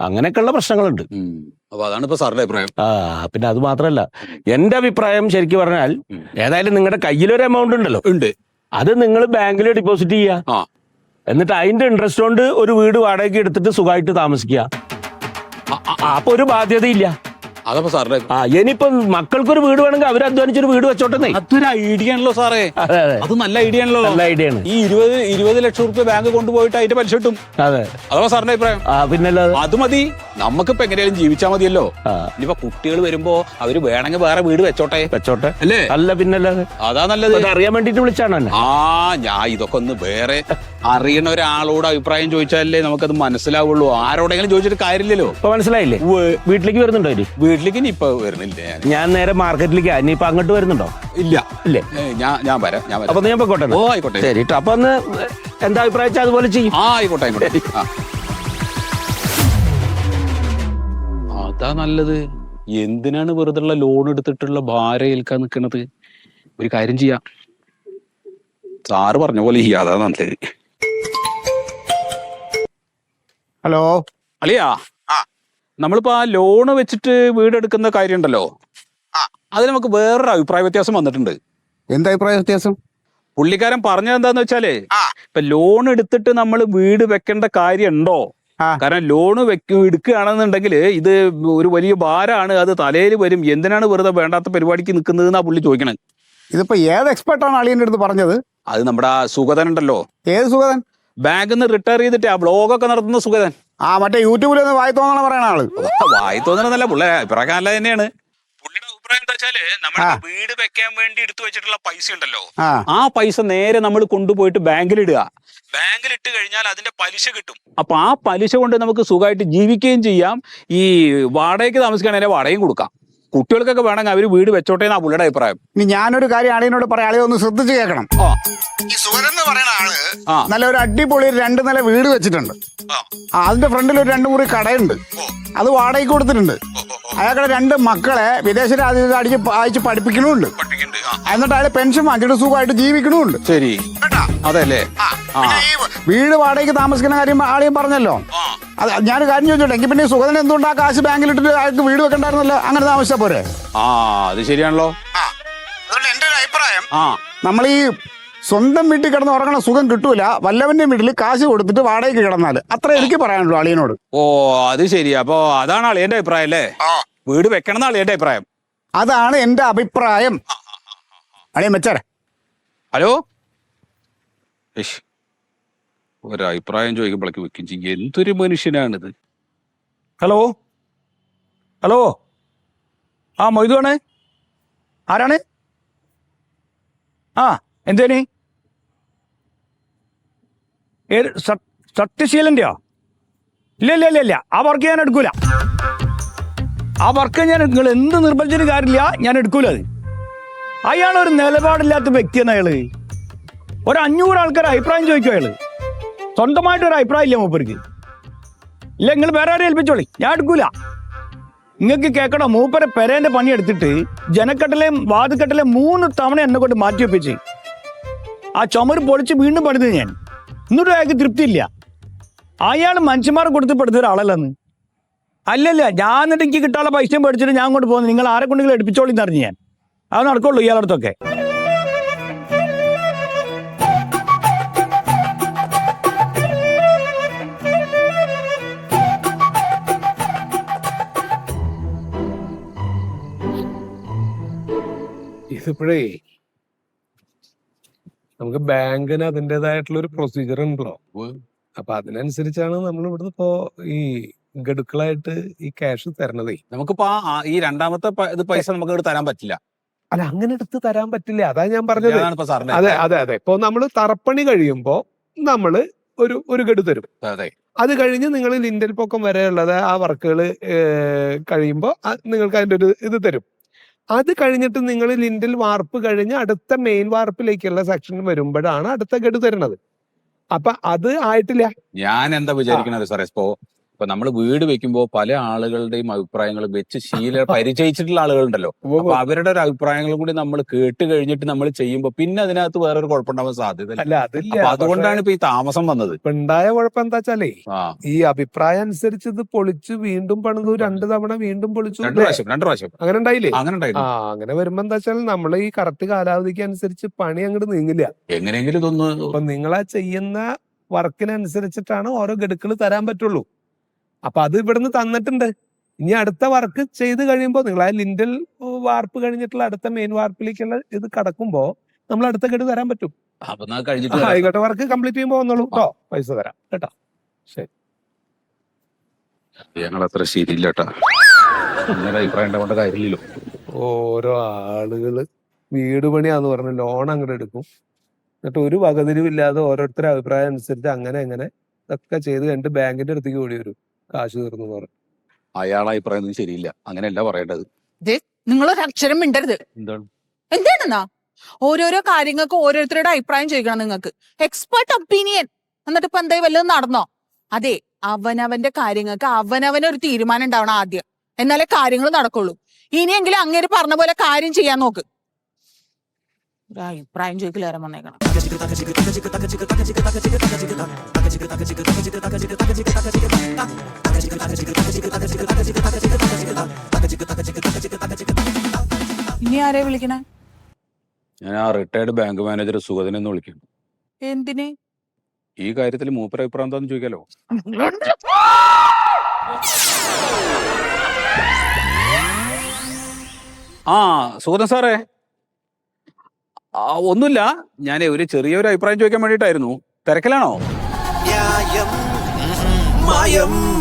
അങ്ങനെയൊക്കെയുള്ള പ്രശ്നങ്ങളുണ്ട്. അപ്പൊ അതാണ് ഇപ്പൊ സാറിന്റെ അഭിപ്രായം. ആ പിന്നെ അത് മാത്രല്ല എന്റെ അഭിപ്രായം ശരിക്കും പറഞ്ഞാൽ. ഏതായാലും നിങ്ങളുടെ കയ്യിലൊരു എമൗണ്ട് ഉണ്ടല്ലോ. ഉണ്ട്. അത് നിങ്ങൾ ബാങ്കിൽ ഡിപ്പോസിറ്റ് ചെയ്യാ. ചെയ്യുക എന്നിട്ട് അതിന്റെ ഇൻട്രസ്റ്റ് കൊണ്ട് ഒരു വീട് വാടകയ്ക്ക് എടുത്തിട്ട് സുഖമായിട്ട് താമസിക്കുക. അപ്പൊ ഒരു ബാധ്യതയില്ല. അതപ്പോ സാറിന്റെ ആ ഇനിയിപ്പോ മക്കൾക്കൊരു വീട് വേണമെങ്കിൽ അവർ അധ്വാനിച്ചൊരു വീട് വെച്ചോട്ടെ അതൊരു ഐഡിയ ആണല്ലോ സാറേ. അതെ അതെ അത്. നല്ല ഐഡിയ ആണല്ലോ. നല്ല ഐഡിയ ആണ്. ഈ ഇരുപത് ഇരുപത് ലക്ഷം റുപ്യ ബാങ്ക് കൊണ്ടുപോയിട്ട് അതിന്റെ പലിശ കിട്ടും. അതെ. അഥവാ സാറിന്റെ അഭിപ്രായം? ആ പിന്നല്ലാതെ അത്? മതി. നമുക്കിപ്പോ എങ്ങനെയാലും ജീവിച്ചാ മതിയല്ലോ. ഇനിയിപ്പോ കുട്ടികൾ വരുമ്പോ അവർ വേണമെങ്കിൽ വേറെ വീട് വെച്ചോട്ടെ. വെച്ചോട്ടെ. അല്ലേ? അല്ല പിന്നല്ലാതെ അതാ? നല്ലത്. അറിയാൻ വേണ്ടിട്ട് വിളിച്ചാണ് ആ ഞാൻ ഇതൊക്കെ ഒന്ന് വേറെ അറിയണ ഒരാളോട് അഭിപ്രായം ചോദിച്ചാലല്ലേ നമുക്കത് മനസ്സിലാവുള്ളൂ. ആരോടെങ്കിലും ചോദിച്ചിട്ട് കാര്യമില്ലല്ലോ. ഇപ്പൊ മനസ്സിലായില്ലേ? വീട്ടിലേക്ക് വരുന്നുണ്ടോ ഇനി? വീട്ടിലേക്ക് ഇനി ഇപ്പൊ വരുന്നില്ല ഞാൻ. ഞാൻ നേരെ മാർക്കറ്റിലേക്ക് ഇനിയിപ്പൊ അങ്ങോട്ട് വരുന്നുണ്ടോ? ഇല്ല. ഇല്ലേ? ഏ, ഞാൻ ഞാൻ വരാം ഞാൻ വരാം. അപ്പൊ ഞാൻ പൊക്കോട്ടെ ഓ ആയിക്കോട്ടെ. ശരി ട്ടോ. അപ്പൊ ഒന്ന് എന്താ അഭിപ്രായം വെച്ചാൽ അതുപോലെ ചെയ്യും. ആ ആയിക്കോട്ടെ ആയിക്കോട്ടെ. ആ. അതാ നല്ലത്. എന്തിനാണ് വെറുതെ ലോൺ എടുത്തിട്ടുള്ള ഭാരം ഏൽക്കാൻ നിൽക്കുന്നത് ഒരു കാര്യം ചെയ്യാം. സാറ് പറഞ്ഞ പോലെ ചെയ്യാം. അതാ നല്ലത്. ഹലോ. അളിയാ നമ്മളിപ്പോ ആ ലോണ് വെച്ചിട്ട് വീടെടുക്കുന്ന കാര്യം ഉണ്ടല്ലോ അതിൽ നമുക്ക് വേറൊരു അഭിപ്രായ വ്യത്യാസം വന്നിട്ടുണ്ട്. എന്താ അഭിപ്രായ വ്യത്യാസം? പുള്ളിക്കാരൻ പറഞ്ഞത് എന്താന്ന് വെച്ചാലേ ഇപ്പൊ ലോൺ എടുത്തിട്ട് നമ്മൾ വീട് വെക്കേണ്ട കാര്യം ഉണ്ടോ കാരണം ലോണ് വെക്കും എടുക്കുകയാണെന്നുണ്ടെങ്കിൽ ഇത് ഒരു വലിയ ഭാരമാണ്. അത് തലയിൽ വരും. എന്തിനാണ് വെറുതെ വേണ്ടാത്ത പരിപാടിക്ക് നിൽക്കുന്നത് എന്നാ പുള്ളി ചോദിക്കണത് ഇതിപ്പോ ഏത് എക്സ്പെർട്ടാണ് അളിയന്റെ അടുത്ത് പറഞ്ഞത്? അത് നമ്മുടെ സുഗതൻ ഉണ്ടല്ലോ. ഏത് സുഗതൻ? ബാങ്കിൽ നിന്ന് റിട്ടയർ ചെയ്തിട്ട് ആ ബ്ലോഗൊക്കെ നടത്തുന്ന സുഗതൻ. ആ മറ്റേ യൂട്യൂബിലൊന്ന് വായി തോന്നണ പറയണ ആൾ. വായി തോന്നണമെന്നല്ല പുള്ളേ അഭിപ്രായം നല്ല തന്നെയാണ്. പുള്ളിയുടെ അഭിപ്രായം എന്താ വെച്ചാൽ നമ്മുടെ ആ. വീട് വെക്കാൻ വേണ്ടി എടുത്തു വെച്ചിട്ടുള്ള പൈസ ഉണ്ടല്ലോ. ആ. ആ പൈസ നേരെ നമ്മൾ കൊണ്ടുപോയിട്ട് ബാങ്കിൽ ഇടുക ബാങ്കിൽ ഇട്ട് കഴിഞ്ഞാൽ അതിന്റെ പലിശ കിട്ടും. അപ്പൊ ആ പലിശ കൊണ്ട് നമുക്ക് സുഖമായിട്ട് ജീവിക്കുകയും ചെയ്യാം. ഈ വാടകയ്ക്ക് താമസിക്കുകയാണെങ്കിൽ വാടകയും കൊടുക്കാം. കുട്ടികൾക്കൊക്കെ വേണമെങ്കിൽ അവർ വീട് വെച്ചോട്ടെ എന്നാ പുള്ളിയുടെ അഭിപ്രായം. ഇനി ഞാനൊരു കാര്യം അളിയനോട് പറയാം. അളിയ ഒന്ന് ശ്രദ്ധിച്ച് കേൾക്കണം. ആ. ഈ സുരൻ എന്ന് പറയുന്ന ആൾ ആ. നല്ല ഒരു അടിപൊളി ഒരു രണ്ട് നില വീട് വെച്ചിട്ടുണ്ട്. ആ, അതിന്റെ ഫ്രണ്ടിൽ ഒരു രണ്ട് മുറി കടയുണ്ട്. അത് വാടകയ്ക്ക് കൊടുത്തിട്ടുണ്ട്. അയാളുടെ രണ്ട് മക്കളെ വിദേശ രാജ്യത്ത് അടിച്ച് അയച്ച് പഠിപ്പിക്കണമുണ്ട് എന്നിട്ട് അയാൾ പെൻഷൻ വാങ്ങിച്ചിട്ട് സുഖമായിട്ട് ജീവിക്കണമുണ്ട് ശരി. കേട്ടാ അതല്ലേ? ആ, വീട് വാടകയ്ക്ക് താമസിക്കുന്ന കാര്യം ആളെയും പറഞ്ഞല്ലോ. ആ. അത് ഞാൻ കാര്യം ചോദിച്ചോട്ടെ? എങ്കിൽ പിന്നെ ഈ സുഗതൻ കാശ് ആ കാശ് ബാങ്കിലിട്ടിട്ട് അയാൾക്ക് വീട് വെക്കണ്ടായിരുന്നല്ലോ? അങ്ങനെ താമസിച്ചാ പോരെ? ആ അത് ശരിയാണല്ലോ. അതുകൊണ്ട് എന്റെ ഒരു അഭിപ്രായം. ആ. നമ്മൾ ഈ സ്വന്തം വീട്ടിൽ കിടന്ന് ഉറങ്ങണ സുഖം കിട്ടൂല. വല്ലവന്റെ വീട്ടിൽ കാശ് കൊടുത്തിട്ട് വാടകയ്ക്ക് കിടന്നാൽ അത്ര എനിക്ക് പറയാനുള്ളൂ അളിയനോട്. ഓ അത് ശരി അപ്പൊ അതാണ് അളിയന്റെ അഭിപ്രായം അല്ലേ? വീട് വെക്കണം അളിയന്റെ അഭിപ്രായം. അതാണ് എന്റെ അഭിപ്രായം. അളിയൻ വെച്ചാരെ. ഹലോ? ഇഷ്, ഒരു അഭിപ്രായം ചോദിക്കുമ്പോഴേക്ക് വെക്കും ചെയ്യും. എന്തൊരു മനുഷ്യനാണിത്? ഹലോ? ഹലോ? ആ മൊയ്തുവാണ് ആരാണ്? ആ എന്തേനി? ഏത് സത്യശീലന്റെയോ ഇല്ല ഇല്ല ഇല്ല ഇല്ല. ആ വർക്ക് ഞാൻ എടുക്കൂല. ആ വർക്ക് ഞാൻ നിങ്ങൾ എന്ത് നിർബന്ധിച്ചിട്ട് കാര്യമില്ല ഞാൻ എടുക്കൂല അത്. അയാൾ ഒരു നിലപാടില്ലാത്ത വ്യക്തിയാണ് അയാൾ. ഒരു അഞ്ഞൂറ് ആൾക്കാർ അഭിപ്രായം ചോദിക്കും അയാൾ. സ്വന്തമായിട്ട് ഒരു അഭിപ്രായം ഇല്ല മൂപ്പർക്ക്. ഇല്ല നിങ്ങൾ വേറെ ആരെയും ഏൽപ്പിച്ചോളി. ഞാൻ എടുക്കൂല. നിങ്ങൾക്ക് കേൾക്കണം മൂപ്പരെ പെരേന്റെ പണി എടുത്തിട്ട് ജനക്കെട്ടിലെ വാതുക്കെട്ടിലെ മൂന്ന് തവണ എന്നെ കൊണ്ട് മാറ്റി വെപ്പിച്ച്. ആ ചുമര് പൊളിച്ച് വീണ്ടും പണിത് ഞാൻ. എന്നിട്ട് അയാൾക്ക് തൃപ്തിയില്ല. അയാൾ മനുഷ്യന്മാർ കൊടുത്ത് പെടുത്ത ഒരാളല്ലെന്ന്. അല്ലല്ല ഞാൻ എന്നിട്ട് എനിക്ക് കിട്ടാനുള്ള പൈസയും മേടിച്ചിട്ട് ഞാൻ കൊണ്ട് പോകുന്നു നിങ്ങൾ ആരെ കൊണ്ടെങ്കിലും എടുപ്പിച്ചോളിന്ന് അറിഞ്ഞു ഞാൻ. അത് നടക്കുള്ളൂ ഇയാളുടെ ഇതിപ്പോഴേ നമുക്ക് ബാങ്കിന് അതിന്റെതായിട്ടുള്ള ഒരു പ്രൊസീജിയർ ഉണ്ടല്ലോ അപ്പൊ അതിനനുസരിച്ചാണ് നമ്മൾ ഇവിടുന്ന് ഇപ്പോ ഈ ഗഡുക്കളായിട്ട് ഈ ക്യാഷ് തരണതേ. നമുക്കിപ്പോ ആ- ഈ രണ്ടാമത്തെ പ- ഇത് പൈസ നമുക്ക് തരാൻ പറ്റില്ല. അല്ല അങ്ങനെ എടുത്ത് തരാൻ പറ്റില്ല. അതാ ഞാൻ പറഞ്ഞത്. അതാണ് ഇപ്പൊ സാറിന്റെ അതെ അതെ അതെ. ഇപ്പൊ നമ്മൾ തറപ്പണി കഴിയുമ്പോ നമ്മൾ ഒരു ഒരു ഗഡു തരും. അതെ. അത് കഴിഞ്ഞ് നിങ്ങൾ ലിൻഡൽ പൊക്കം വരെയുള്ളത് ആ വർക്കുകൾ കഴിയുമ്പോൾ നിങ്ങൾക്ക് അതിന്റെ ഒരു ഇത് തരും. അത് കഴിഞ്ഞിട്ട് നിങ്ങൾ ലിൻഡിൽ വാർപ്പ് കഴിഞ്ഞ് അടുത്ത മെയിൻ വാർപ്പിലേക്കുള്ള സെക്ഷൻ വരുമ്പോഴാണ് അടുത്ത ഗഡു തരുന്നത്. അപ്പൊ അത് ആയിട്ടില്ല. ഞാൻ എന്താ വിചാരിക്കണത് സാറേ? ഇപ്പോ ഇപ്പൊ നമ്മൾ വീട് വെക്കുമ്പോൾ പല ആളുകളുടെയും അഭിപ്രായങ്ങൾ വെച്ച് ശീല പരിചയിച്ചിട്ടുള്ള ആളുകളുണ്ടല്ലോ. അപ്പൊ അവരുടെ ഒരു അഭിപ്രായങ്ങളും കൂടി നമ്മൾ കേട്ട് കഴിഞ്ഞിട്ട് നമ്മൾ ചെയ്യുമ്പോൾ പിന്നെ അതിനകത്ത് വേറൊരു കുഴപ്പമുണ്ടാവാൻ സാധ്യത അല്ല അതില്ല. അതുകൊണ്ടാണ് ഇപ്പൊ ഈ താമസം വന്നത്. ഇപ്പൊ ഉണ്ടായ കുഴപ്പം എന്താ വെച്ചാലേ ഈ അഭിപ്രായം അനുസരിച്ച് ഇത് പൊളിച്ച് വീണ്ടും പണിതു രണ്ട് തവണ വീണ്ടും പൊളിച്ചു രണ്ടു പ്രാവശ്യം രണ്ടു പ്രാവശ്യം. അങ്ങനെ ഉണ്ടായില്ലേ? അങ്ങനെ ആ അങ്ങനെ വരുമ്പോ എന്താ വെച്ചാൽ നമ്മൾ ഈ കറക്റ്റ് കാലാവധിക്ക് അനുസരിച്ച് പണി അങ്ങോട്ട് നീങ്ങില്ല. എങ്ങനെയെങ്കിലും ഇതൊന്ന് അപ്പൊ നിങ്ങളാ ചെയ്യുന്ന വർക്കിനനുസരിച്ചിട്ടാണ് ഓരോ ഗഡുക്കൾ തരാൻ പറ്റുള്ളൂ. അപ്പൊ അത് ഇവിടുന്ന് തന്നിട്ടുണ്ട്. ഇനി അടുത്ത വർക്ക് ചെയ്ത് കഴിയുമ്പോൾ നിങ്ങൾ ആ ലിൻഡൽ വാർപ്പ് കഴിഞ്ഞിട്ടുള്ള അടുത്ത മെയിൻ വാർപ്പിലേക്കുള്ള ഇത് കടക്കുമ്പോ നമ്മൾ അടുത്ത ഗഡു തരാൻ പറ്റും. ആയിക്കോട്ടെ വർക്ക് കംപ്ലീറ്റ് ചെയ്യുമ്പോൾ വന്നോളൂ കേട്ടോ പൈസ തരാം. കേട്ടോ? ശരി. ഞങ്ങൾ അത്ര ശരിയില്ല കേട്ടാ അഭിപ്രായം കാര്യമില്ലല്ലോ. ഓരോ ആളുകൾ വീട് പണിയാന്ന് പറഞ്ഞ് ലോൺ അങ്ങോട്ട് എടുക്കും. എന്നിട്ട് ഒരു വകതിരിവില്ലാതെ ഓരോരുത്തരുടെ അഭിപ്രായം അനുസരിച്ച് അങ്ങനെ അങ്ങനെ ഇതൊക്കെ ചെയ്ത് കഴിഞ്ഞിട്ട് ബാങ്കിന്റെ അടുത്തേക്ക് ഓടി വരും. കാശ് തീർന്നു പറഞ്ഞു അയാളെ അഭിപ്രായം ശരിയില്ല. അങ്ങനെയല്ല പറയേണ്ടത്. നിങ്ങൾ ഒരു അക്ഷരം മിണ്ടരുത്. എന്താണ്? എന്താണെന്നാ ഓരോരോ കാര്യങ്ങൾക്ക് ഓരോരുത്തരുടെ അഭിപ്രായം ചോദിക്കണം നിങ്ങൾക്ക്. എക്സ്പേർട്ട് ഒപ്പീനിയൻ എന്നിട്ട് ഇപ്പൊ എന്തായി? വല്ലതും നടന്നോ? അതെ അവനവന്റെ കാര്യങ്ങൾക്ക് അവനവനൊരു തീരുമാനം ഉണ്ടാവണം ആദ്യം. എന്നാലേ കാര്യങ്ങൾ നടക്കുള്ളൂ. ഇനിയെങ്കിലും അങ്ങേര് പറഞ്ഞ പോലെ കാര്യം ചെയ്യാൻ നോക്ക്. ഒരു അഭിപ്രായം ചോദിക്കലേറെ വന്നേക്കണം. ഇനി ആരെ വിളിക്കണേ? ഞാൻ ആ റിട്ടയർഡ് ബാങ്ക് മാനേജർ സുഗതനെ ഒന്ന് വിളിക്കും എന്തിന്? ഈ കാര്യത്തിൽ മൂപ്പര അഭിപ്രായം എന്താന്ന് ചോദിക്കാലോ? ആ സുഗതൻ സാറേ. ഒന്നുമില്ല. ഞാൻ ഒരു ചെറിയൊരു അഭിപ്രായം ചോദിക്കാൻ വേണ്ടിയിട്ടായിരുന്നു. തിരക്കിലാണോ? മായം.